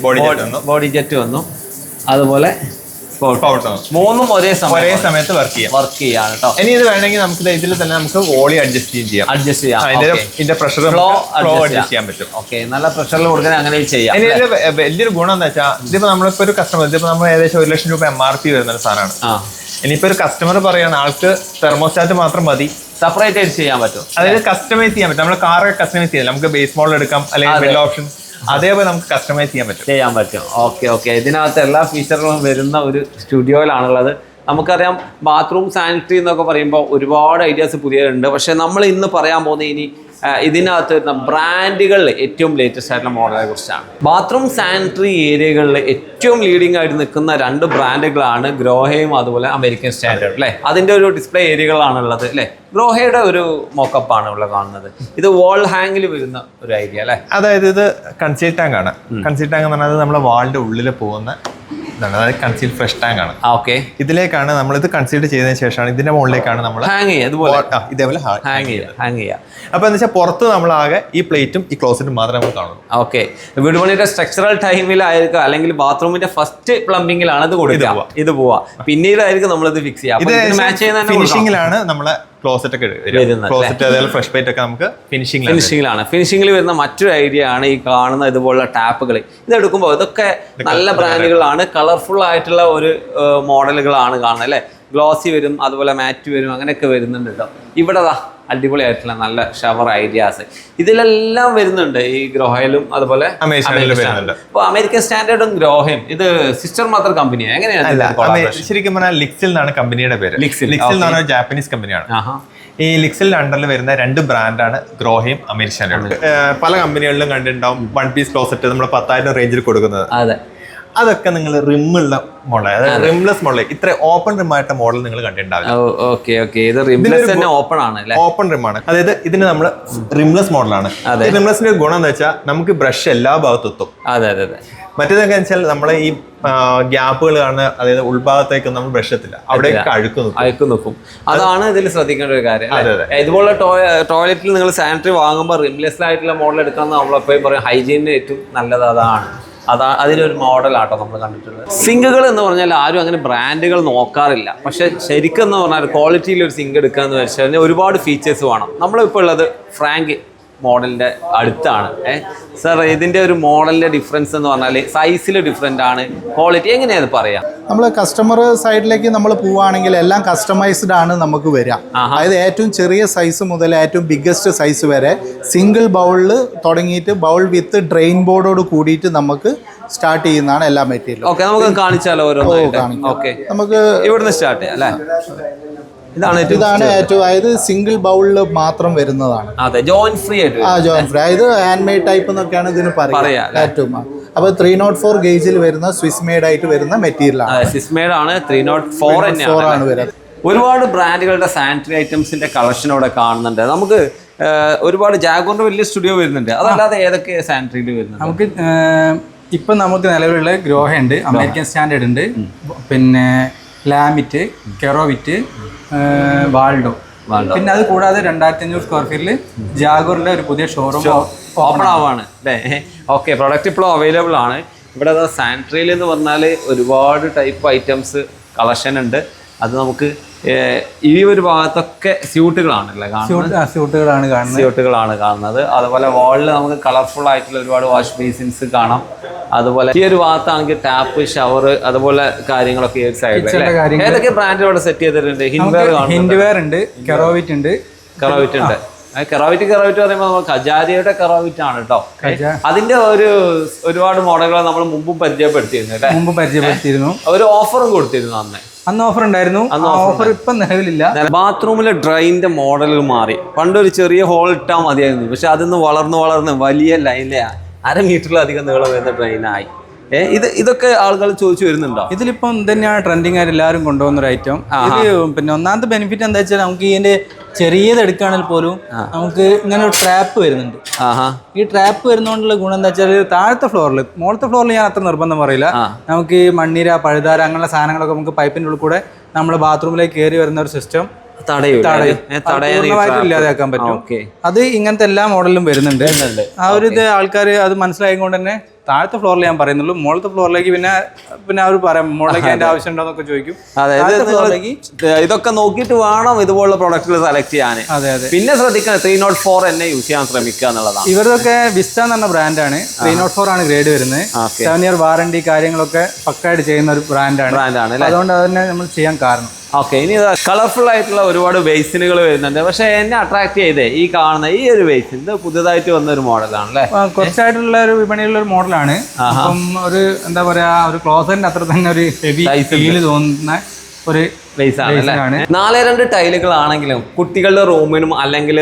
body jet വന്നു. അതുപോലെ മൂന്നും ഒരേ സമയം ഒരേ സമയത്ത് വർക്ക് ചെയ്യാം. വർക്ക് ചെയ്യാണ് കേട്ടോ. ഇനി ഇത് വേണമെങ്കിൽ നമുക്ക് ഇതിൽ തന്നെ നമുക്ക് വോളി അഡ്ജസ്റ്റ് ചെയ്യാം അഡ്ജസ്റ്റ് ചെയ്യാം. അതിന്റെ ഇതിന്റെ പ്രഷർ ഫ്ലോ അഡ്ജസ്റ്റ് ചെയ്യാൻ പറ്റും. ഓക്കെ നല്ല പ്രഷർ കൊടുക്കാൻ അങ്ങനെ ചെയ്യാം ഇനി വലിയൊരു ഗുണം എന്താ വെച്ചാൽ ഇതിപ്പോ നമ്മളിപ്പോ ഒരു കസ്റ്റമർ ഇതിപ്പോ നമ്മൾ ഏകദേശം ഒരു ലക്ഷം രൂപ എം ആർ പി വരുന്ന ഒരു സാധനമാണ് ഇനിയിപ്പോ ഒരു കസ്റ്റമർ പറയാണ് ആൾക്ക് തെർമോസ്റ്റാറ്റ് മാത്രം മതി. സെപ്പറേറ്റ് ആയിട്ട് ചെയ്യാൻ പറ്റും അതായത് കസ്റ്റമൈസ് ചെയ്യാൻ പറ്റും. നമ്മൾ കാറൊക്കെ കസ്റ്റമൈസ് ചെയ്യാം നമുക്ക് ബേസ് മോഡൽ എടുക്കാം അല്ലെങ്കിൽ ഓപ്ഷൻ അതേപോലെ നമുക്ക് കസ്റ്റമൈസ് ചെയ്യാൻ പറ്റും. ചെയ്യാൻ പറ്റും. ഓക്കെ ഓക്കെ ഇതിനകത്ത് എല്ലാ ഫീച്ചറുകളും വരുന്ന ഒരു സ്റ്റുഡിയോയിലാണുള്ളത് നമുക്കറിയാം ബാത്റൂം സാനിറ്ററി എന്നൊക്കെ പറയുമ്പോൾ ഒരുപാട് ഐഡിയാസ് പുതിയതുണ്ട് പക്ഷേ നമ്മൾ ഇന്ന് പറയാൻ പോകുന്ന ഇനി ഇതിനകത്ത് വരുന്ന ബ്രാൻഡുകളിൽ ഏറ്റവും ലേറ്റസ്റ്റ് ആയിട്ടുള്ള മോഡലിനെ കുറിച്ചാണ്. ബാത്റൂം സാനിറ്ററി ഏരിയകളിൽ ഏറ്റവും ലീഡിംഗ് ആയിട്ട് നിൽക്കുന്ന രണ്ട് ബ്രാൻഡുകളാണ് ഗ്രോഹയും അതുപോലെ അമേരിക്കൻ സ്റ്റാൻഡേർഡ് അല്ലേ അതിന്റെ ഒരു ഡിസ്പ്ലേ ഏരിയകളാണ് ഉള്ളത് അല്ലേ ഗ്രോഹയുടെ ഒരു മോക്കപ്പാണ് ഇവിടെ കാണുന്നത്. ഇത് വാൾ ഹാങ്ങിൽ വരുന്ന ഒരു ഐഡിയ അല്ലേ അതായത് ഇത് കൺസീൽ ടാങ്ക് ആണ്. കൺസീൽ ടാങ്ക് എന്ന് പറഞ്ഞാൽ നമ്മുടെ വാളിന്റെ ഉള്ളിൽ പോകുന്ന ഇതാണ്. അതായത് കൺസീൽ ഫ്രഷ് ടാങ്ക് ആണ്. ഓക്കെ ഇതിലേക്കാണ് നമ്മൾ ഇത് കൺസീൽ ചെയ്തതിന് ശേഷമാണ് ഇതിന്റെ മുകളിലേക്കാണ് നമ്മൾ ഹാങ് ചെയ്യുക അതുപോലെ ഇതേപോലെ ഹാങ് ചെയ്യുക ഹാങ് ചെയ്യുക. അപ്പൊ എന്താ വെച്ചാൽ പുറത്ത് നമ്മളാകെ ഈ പ്ലേറ്റും ഈ ക്ലോസറ്റും മാത്രമേ നമ്മൾ കാണുള്ളൂ. ഓക്കെ വീട് പണിയുടെ സ്ട്രക്ചറൽ ടൈമിലായിരിക്കും അല്ലെങ്കിൽ ബാത്റൂമിന്റെ ഫസ്റ്റ് പ്ലംബിംഗിലാണ് ഇത് കൊടുക്കുക. ഇത് പോവാ. പിന്നീടായിരിക്കും ഇത് ഫിക്സ് ചെയ്യുക. ഇത് മാച്ച് ചെയ്യുന്ന ഫിനിഷിംഗിലാണ് നമ്മളെ ക്ലോസറ്റ് ഒക്കെ ക്ലോസറ്റ് അതേപോലെ ഫ്രഷ് പ്ലേറ്റ് ഒക്കെ നമുക്ക് ഫിനിഷിംഗ് ഫിനിഷിംഗിലാണ് ഫിനിഷിംഗിൽ വരുന്ന മറ്റൊരു ഐഡിയ ആണ് ഈ കാണുന്ന ഇതുപോലുള്ള ടാപ്പുകൾ ഇതെടുക്കുമ്പോൾ ഇതൊക്കെ നല്ല ബ്രാൻഡുകളാണ് കളർഫുൾ ആയിട്ടുള്ള ഒരു മോഡലുകളാണ് കാണുന്നത് അല്ലേ? ഗ്ലോസി വരും അതുപോലെ മാറ്റ് വരും അങ്ങനെയൊക്കെ വരുന്നുണ്ട് കേട്ടോ ഇവിടെ അടിപൊളിയായിട്ടുള്ള നല്ല ഷവർ ഐഡിയാസ് ഇതിലെല്ലാം വരുന്നുണ്ട് ഈ ഗ്രോഹയിലും അതുപോലെ അമേരിക്കനിലും അമേരിക്കൻ. സ്റ്റാൻഡേർഡ്. അപ്പൊ അമേരിക്കൻ സ്റ്റാൻഡേർഡും ഗ്രോഹയും. ഇത് സിസ്റ്റർ മാത്രം കമ്പനിയാണ് എങ്ങനെയാണ് ശരിക്കും പറഞ്ഞാൽ ലിക്സിൽ നിന്നാണ് കമ്പനിയുടെ പേര്. ലിക്സിൽ, ലിക്സിൽ എന്ന് പറഞ്ഞാൽ ജാപ്പനീസ് കമ്പനിയാണ് ഈ ലിക്സിൽ അണ്ടറിൽ വരുന്ന രണ്ട് ബ്രാൻഡാണ് ഗ്രോഹയും അമേരിക്കൻ പല കമ്പനികളിലും കണ്ടിട്ടുണ്ടാവും. വൺ പീസ് ക്ലോസറ്റ് നമ്മൾ പത്തായിരം റേഞ്ചിൽ കൊടുക്കുന്നത്. അതെ. അതൊക്കെ നിങ്ങൾ റിമ്മുള്ള മോഡൽ അതായത് റിംലെസ് മോഡൽ ഇത്ര ഓപ്പൺ റിം ആയിട്ട് മോഡൽ നിങ്ങൾ കണ്ടിട്ടുണ്ടാവില്ല. ഓപ്പൺ ആണ് ഓപ്പൺ റിം ആണ് അതായത് ഇതിന് നമ്മൾ റിംലെസ് മോഡലാണ്. റിംലെസിന്റെ ഗുണം എന്ന് വെച്ചാൽ നമുക്ക് ബ്രഷ് എല്ലാ ഭാഗത്തും എത്തും. അതെ അതെ അതെ. മറ്റേതൊക്കെ വെച്ചാൽ നമ്മളെ ഈ ഗ്യാപ്പുകൾ കാണുന്ന അതായത് ഉൾഭാഗത്തേക്ക് നമ്മൾ ബ്രഷ് എത്തില്ല. അവിടെ അഴുക്ക് നിൽക്കും. അതാണ് ഇതിൽ ശ്രദ്ധിക്കേണ്ട ഒരു കാര്യം ഇതുപോലെ ടോയ്ലറ്റിൽ നിങ്ങൾ സാനിറ്ററി വാങ്ങുമ്പോൾ റിംലെസ് ആയിട്ടുള്ള മോഡൽ എടുക്കാൻ നമ്മൾ എപ്പോഴും പറയും. ഹൈജീനിന് ഏറ്റവും നല്ലത് അതാണ്. അതാ അതിലൊരു മോഡലാട്ടോ നമ്മൾ കണ്ടിട്ടുള്ളത്. സിങ്കുകൾ എന്ന് പറഞ്ഞാൽ ആരും അങ്ങനെ ബ്രാൻഡുകൾ നോക്കാറില്ല. പക്ഷെ ശരിക്കും എന്ന് പറഞ്ഞാൽ ക്വാളിറ്റിയിൽ ഒരു സിങ്ക് എടുക്കുക എന്ന് വെച്ചാൽ ഒരുപാട് ഫീച്ചേഴ്സ് വേണം. നമ്മളിപ്പോൾ ഉള്ളത് ഫ്രാങ്ക് മോഡലിന്റെ അടുത്താണ്. ഏഹ് സാർ ഇതിന്റെ ഒരു മോഡലിന്റെ ഡിഫറൻസ് എന്ന് പറഞ്ഞാൽ സൈസിൽ ഡിഫറെന്റ് ആണ്. ക്വാളിറ്റി എങ്ങനെയാണ് പറയാം? നമ്മൾ കസ്റ്റമർ സൈഡിലേക്ക് നമ്മൾ പോവുകയാണെങ്കിൽ എല്ലാം കസ്റ്റമൈസ്ഡ് ആണ് നമുക്ക് വരിക. അതായത് ഏറ്റവും ചെറിയ സൈസ് മുതൽ ഏറ്റവും ബിഗ്ഗസ്റ്റ് സൈസ് വരെ സിംഗിൾ ബൗളിൽ തുടങ്ങിയിട്ട് ബൗൾ വിത്ത് ഡ്രെയിൻ ബോർഡോട് കൂടിയിട്ട് നമുക്ക് സ്റ്റാർട്ട് ചെയ്യുന്നതാണ് എല്ലാ മെറ്റീരിയലും ഓക്കെ നമുക്ക് കാണിച്ചാലോ ഓരോ നമുക്ക് ഇവിടുന്ന് സ്റ്റാർട്ട് ചെയ്യാം അല്ലേ? ഇതാണ് ഇതാണ് ഏറ്റവും അതായത് സിംഗിൾ ബൗളിൽ മാത്രം വരുന്നതാണ്. അതെ ജോയിൻ ഫ്രീ ആയിട്ട് ആ ജോയിൻ ഫ്രീ അതായത് ഹാൻഡ് മെയ്ഡ് ടൈപ്പ് എന്നൊക്കെയാണ് ഇതിന് പറയാ, പറയുക ഏറ്റവും. അപ്പോൾ ത്രീ നോട്ട് ഫോർ ഗേജിൽ വരുന്ന സ്വിസ് മെയ്ഡ് ആയിട്ട് വരുന്ന മെറ്റീരിയൽ ആണ്. സ്വിസ് മെയ്ഡ് ആണ് ത്രീ നോട്ട് ഫോർ ഫോർ ആണ് വരുന്നത്. ഒരുപാട് ബ്രാൻഡുകളുടെ സാനിറ്ററി ഐറ്റംസിന്റെ കളക്ഷൻ അവിടെ കാണുന്നുണ്ട്. നമുക്ക് ഒരുപാട് ജാഗോറിന്റെ വലിയ സ്റ്റുഡിയോ വരുന്നുണ്ട്. അതല്ലാതെ ഏതൊക്കെ സാനിറ്ററിയിൽ വരുന്നുണ്ട് നമുക്ക് ഇപ്പം നമുക്ക് നിലവിലുള്ള ഗ്രോഹ. ഉണ്ട് അമേരിക്കൻ സ്റ്റാൻഡേർഡ് ഉണ്ട് പിന്നെ ലാമിറ്റ് കെറോവിറ്റ് വാൾഡോ. പിന്നെ അത് കൂടാതെ രണ്ടായിരത്തി അഞ്ഞൂറ് സ്ക്വയർ ഫീറ്റിൽ ജാഗോറിന്റെ ഒരു പുതിയ ഷോറൂം ഓപ്പൺ ആവാണ്. അല്ലേ? ഓക്കെ പ്രൊഡക്റ്റ് ഇപ്പോൾ അവൈലബിൾ ആണ്. ഇവിടെ സാനിറ്ററിയിൽ എന്ന് പറഞ്ഞാൽ ഒരുപാട് ടൈപ്പ് ഐറ്റംസ് കളക്ഷൻ ഉണ്ട്. അത് നമുക്ക് ഈ ഒരു ഭാഗത്തൊക്കെ സ്യൂട്ടുകളാണല്ലേ കാണുന്നത്? സ്യൂട്ടുകളാണ് കാണുന്നത്. സ്യൂട്ടുകളാണ് കാണുന്നത്. അതുപോലെ വാളിൽ നമുക്ക് കളർഫുൾ ആയിട്ടുള്ള ഒരുപാട് വാഷ് ബേസിൻസ് കാണാം. അതുപോലെ ഈ ഒരു ഭാഗത്താണെങ്കിൽ ടാപ്പ് ഷവർ അതുപോലെ കാര്യങ്ങളൊക്കെ ഈ സൈഡിൽ. ഏതൊക്കെ ബ്രാൻഡ് ഇവിടെ സെറ്റ് ചെയ്തിട്ടുണ്ട്? ഹിൻവെയർ ഹിൻവെയർ ഉണ്ട് കെറോവിറ്റ് ഉണ്ട്. കെറോവിറ്റ് ഉണ്ട്. കെറോവിറ്റ് കെറോവിറ്റ് പറയുമ്പോൾ നമ്മൾ ഖജാരിയുടെ കെറോവിറ്റ് ആണ് കേട്ടോ അതിന്റെ ഒരു ഒരുപാട് മോഡലുകൾ നമ്മൾ മുമ്പും പരിചയപ്പെടുത്തിയിരുന്നു അല്ലേ? മുമ്പ് പരിചയപ്പെടുത്തിയിരുന്നു. ഒരു ഓഫറും കൊടുത്തിരുന്നു അന്ന്. അന്ന് ഓഫർ ഉണ്ടായിരുന്നു. ഓഫർ ഇപ്പം നിലവിലില്ല. ബാത്റൂമിലെ ഡ്രൈന്റെ മോഡലുകൾ മാറി. പണ്ടൊരു ചെറിയ ഹോൾ ഇട്ടാൽ മതിയായിരുന്നു. പക്ഷെ അതിന്ന് വളർന്ന് വളർന്ന് വലിയ ലൈനിലെ അര മീറ്ററിലധികം നീളം വരുന്ന ഡ്രൈനായി ഏഹ് ഇത് ഇതൊക്കെ ആളുകൾ ചോദിച്ചു വരുന്നുണ്ടോ? ഇതിലിപ്പം തന്നെയാണ് ട്രെൻഡിങ് ആയിട്ട് എല്ലാവരും കൊണ്ടുപോകുന്ന ഒരു ഐറ്റം ഇത് പിന്നെ ഒന്നാമത്തെ ബെനിഫിറ്റ് എന്താ വെച്ചാൽ നമുക്ക് ഇതിന്റെ ചെറിയത് എടുക്കുകയാണെങ്കിൽ പോലും നമുക്ക് ഇങ്ങനെ ഒരു ട്രാപ്പ് വരുന്നുണ്ട്. ഈ ട്രാപ്പ് വരുന്നതുകൊണ്ടുള്ള ഗുണം എന്താ വെച്ചാൽ താഴത്തെ ഫ്ലോറിൽ മുകളത്തെ ഫ്ലോറിൽ ഞാൻ അത്ര നിർബന്ധം പറയില്ല. നമുക്ക് ഈ മണ്ണീര പഴുതാര അങ്ങനെയുള്ള സാധനങ്ങളൊക്കെ നമുക്ക് പൈപ്പിന്റെ ഉള്ളിൽ കൂടെ നമ്മുടെ ബാത്റൂമിലേക്ക് കയറി വരുന്ന ഒരു സിസ്റ്റം ഇല്ലാതാക്കാൻ പറ്റും. അത് ഇങ്ങനത്തെ എല്ലാ മോഡലിലും വരുന്നുണ്ട്. ആ ഒരു ഇത് ആൾക്കാർ അത് മനസ്സിലായതുകൊണ്ട് തന്നെ താഴത്തെ ഫ്ലോറിൽ ഞാൻ പറയുന്നുള്ളൂ. മുകളത്തെ ഫ്ലോറിലേക്ക് പിന്നെ പിന്നെ അവർ പറയാം മുകളിലേക്ക് അതിന്റെ ആവശ്യം ഉണ്ടോന്നൊക്കെ ചോദിക്കും ഇതൊക്കെ നോക്കിയിട്ട് വേണം ഇതുപോലുള്ള പ്രൊഡക്റ്റ് സെലക്ട് ചെയ്യാൻ. അതെ അതെ. പിന്നെ ശ്രദ്ധിക്കണം ത്രീ നോട്ട് ഫോർ എന്നെ യൂസ് ചെയ്യാൻ ശ്രമിക്കുക എന്നുള്ളതാണ്. ഇവരൊക്കെ വിസ്റ്റ എന്ന് പറഞ്ഞ ബ്രാൻഡാണ് ത്രീ നോട്ട് ഫോർ ആണ് ഗ്രേഡ് വരുന്നത്. സെവൻ ഇയർ വാറണ്ടി കാര്യങ്ങളൊക്കെ പക്കായിട്ട് ചെയ്യുന്ന ഒരു ബ്രാൻഡാണ് ബ്രാൻഡാണ് അതുകൊണ്ട് അത് തന്നെ നമ്മൾ ചെയ്യാൻ കാരണം. ഓക്കെ ഇനി കളർഫുൾ ആയിട്ടുള്ള ഒരുപാട് ബേസിനുകൾ വരുന്നുണ്ട്. പക്ഷെ എന്നെ അട്രാക്ട് ചെയ്തേ ഈ കാണുന്ന ഈ ഒരു ബേസിൻ ഇത് പുതുതായിട്ട് വന്ന ഒരു മോഡലാണ് അല്ലേ കുറച്ചായിട്ടുള്ള ഒരു വിപണിയിലുള്ള ഒരു മോഡലാണ്. അപ്പം ഒരു എന്താ പറയാ ഒരു ക്ലോസറിന്റെ അത്ര തന്നെ ഒരു ഹെവി ഫീൽ തോന്നുന്ന ഒരു ആണ് നാല് രണ്ട് ടൈലുകളാണെങ്കിലും കുട്ടികളുടെ റൂമിനും അല്ലെങ്കിൽ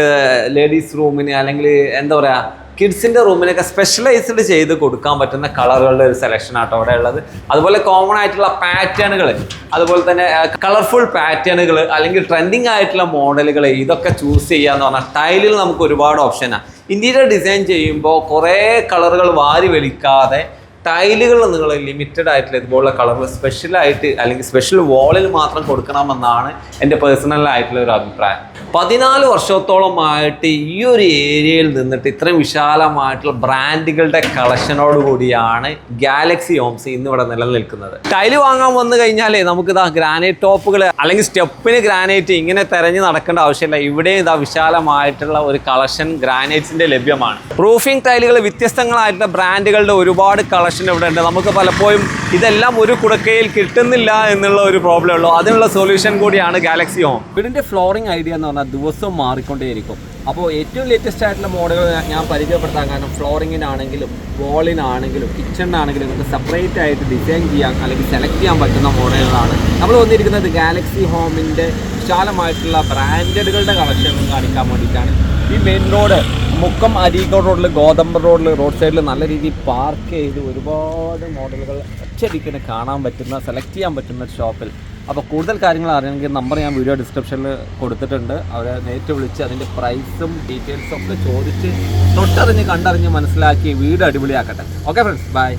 ലേഡീസ് റൂമിന് അല്ലെങ്കിൽ എന്താ പറയാ കിഡ്സിന്റെ റൂമിനൊക്കെ സ്പെഷ്യലൈസ്ഡ് ചെയ്ത് കൊടുക്കാൻ പറ്റുന്ന കളറുകളുടെ ഒരു സെലക്ഷൻ ആട്ടോ അവിടെ ഉള്ളത്. അതുപോലെ കോമൺ ആയിട്ടുള്ള പാറ്റേണുകൾ അതുപോലെ തന്നെ കളർഫുൾ പാറ്റേണുകൾ അല്ലെങ്കിൽ ട്രെൻഡിങ് ആയിട്ടുള്ള മോഡലുകൾ ഇതൊക്കെ ചൂസ് ചെയ്യാന്ന് പറഞ്ഞാൽ ടൈലിൽ നമുക്ക് ഒരുപാട് ഓപ്ഷനാണ് ഇന്റീരിയർ ഡിസൈൻ ചെയ്യുമ്പോൾ കുറേ കളറുകൾ വാരി വലിക്കാതെ ടൈലുകൾ നിങ്ങൾ ലിമിറ്റഡ് ആയിട്ടുള്ള ഇതുപോലുള്ള കളർ സ്പെഷ്യലായിട്ട് അല്ലെങ്കിൽ സ്പെഷ്യൽ വോളിൽ മാത്രം കൊടുക്കണമെന്നാണ് എന്റെ പേഴ്സണലായിട്ടുള്ള ഒരു അഭിപ്രായം. പതിനാല് വർഷത്തോളമായിട്ട് ഈ ഒരു ഏരിയയിൽ നിന്നിട്ട് ഇത്രയും വിശാലമായിട്ടുള്ള ബ്രാൻഡുകളുടെ കളക്ഷനോട് കൂടിയാണ് ഗാലക്സി ഹോംസ് ഇന്ന് ഇവിടെ നിലനിൽക്കുന്നത്. ടൈൽ വാങ്ങാൻ വന്നു കഴിഞ്ഞാലേ നമുക്ക് ഇതാ ഗ്രാനൈറ്റ് ടോപ്പുകൾ അല്ലെങ്കിൽ സ്റ്റെപ്പിന് ഗ്രാനൈറ്റ് ഇങ്ങനെ തെരഞ്ഞു നടക്കേണ്ട ആവശ്യമില്ല. ഇവിടെയും ഇതാ വിശാലമായിട്ടുള്ള ഒരു കളക്ഷൻ ഗ്രാനൈറ്റ്സിന്റെ ലഭ്യമാണ്. പ്രൂഫിംഗ് ടൈലുകൾ വ്യത്യസ്തങ്ങളായിട്ടുള്ള ബ്രാൻഡുകളുടെ ഒരുപാട് കളക്ഷൻ ഇവിടെ ഉണ്ട്. നമുക്ക് പലപ്പോഴും ഇതെല്ലാം ഒരു കുടക്കയിൽ കിട്ടുന്നില്ല എന്നുള്ള ഒരു പ്രോബ്ലം ഉള്ളൂ. അതിനുള്ള സൊല്യൂഷൻ കൂടിയാണ് ഗാലക്സി ഹോം വീടിന്റെ ഫ്ലോറിംഗ് ഐഡിയ എന്ന് പറഞ്ഞാൽ ദിവസവും മാറിക്കൊണ്ടേയിരിക്കും. അപ്പോൾ ഏറ്റവും ലേറ്റസ്റ്റ് ആയിട്ടുള്ള മോഡലുകൾ ഞാൻ പരിചയപ്പെടുത്താൻ കാരണം ഫ്ലോറിങ്ങിനാണെങ്കിലും വോളിനാണെങ്കിലും കിച്ചണിനാണെങ്കിലും നമുക്ക് സെപ്പറേറ്റ് ആയിട്ട് ഡിസൈൻ ചെയ്യാൻ അല്ലെങ്കിൽ സെലക്ട് ചെയ്യാൻ പറ്റുന്ന മോഡലുകളാണ് നമ്മൾ വന്നിരിക്കുന്നത് ഗാലക്സി ഹോമിന്റെ വിശാലമായിട്ടുള്ള ബ്രാൻഡഡുകളുടെ കളക്ഷൻ കാണിക്കാൻ വേണ്ടിയിട്ടാണ്. ഈ മെയിൻ റോഡ് മുക്കം അരീക്കോട് റോഡിൽ ഗോതമ്പ് റോഡിൽ റോഡ് സൈഡിൽ നല്ല രീതിയിൽ പാർക്ക് ചെയ്ത് ഒരുപാട് മോഡലുകൾ ഒറ്റയടിക്കിന് കാണാൻ പറ്റുന്ന സെലക്ട് ചെയ്യാൻ പറ്റുന്ന ഷോപ്പിൽ അപ്പോൾ കൂടുതൽ കാര്യങ്ങൾ അറിയണമെങ്കിൽ നമ്പർ ഞാൻ വീഡിയോ ഡിസ്ക്രിപ്ഷനിൽ കൊടുത്തിട്ടുണ്ട്. അവരെ നേരിട്ട് വിളിച്ച് അതിന്റെ പ്രൈസും ഡീറ്റെയിൽസും ഒക്കെ ചോദിച്ച് തൊട്ടറിഞ്ഞ് കണ്ടറിഞ്ഞ് മനസ്സിലാക്കി വീട് അടിപൊളിയാക്കട്ടെ. Okay friends bye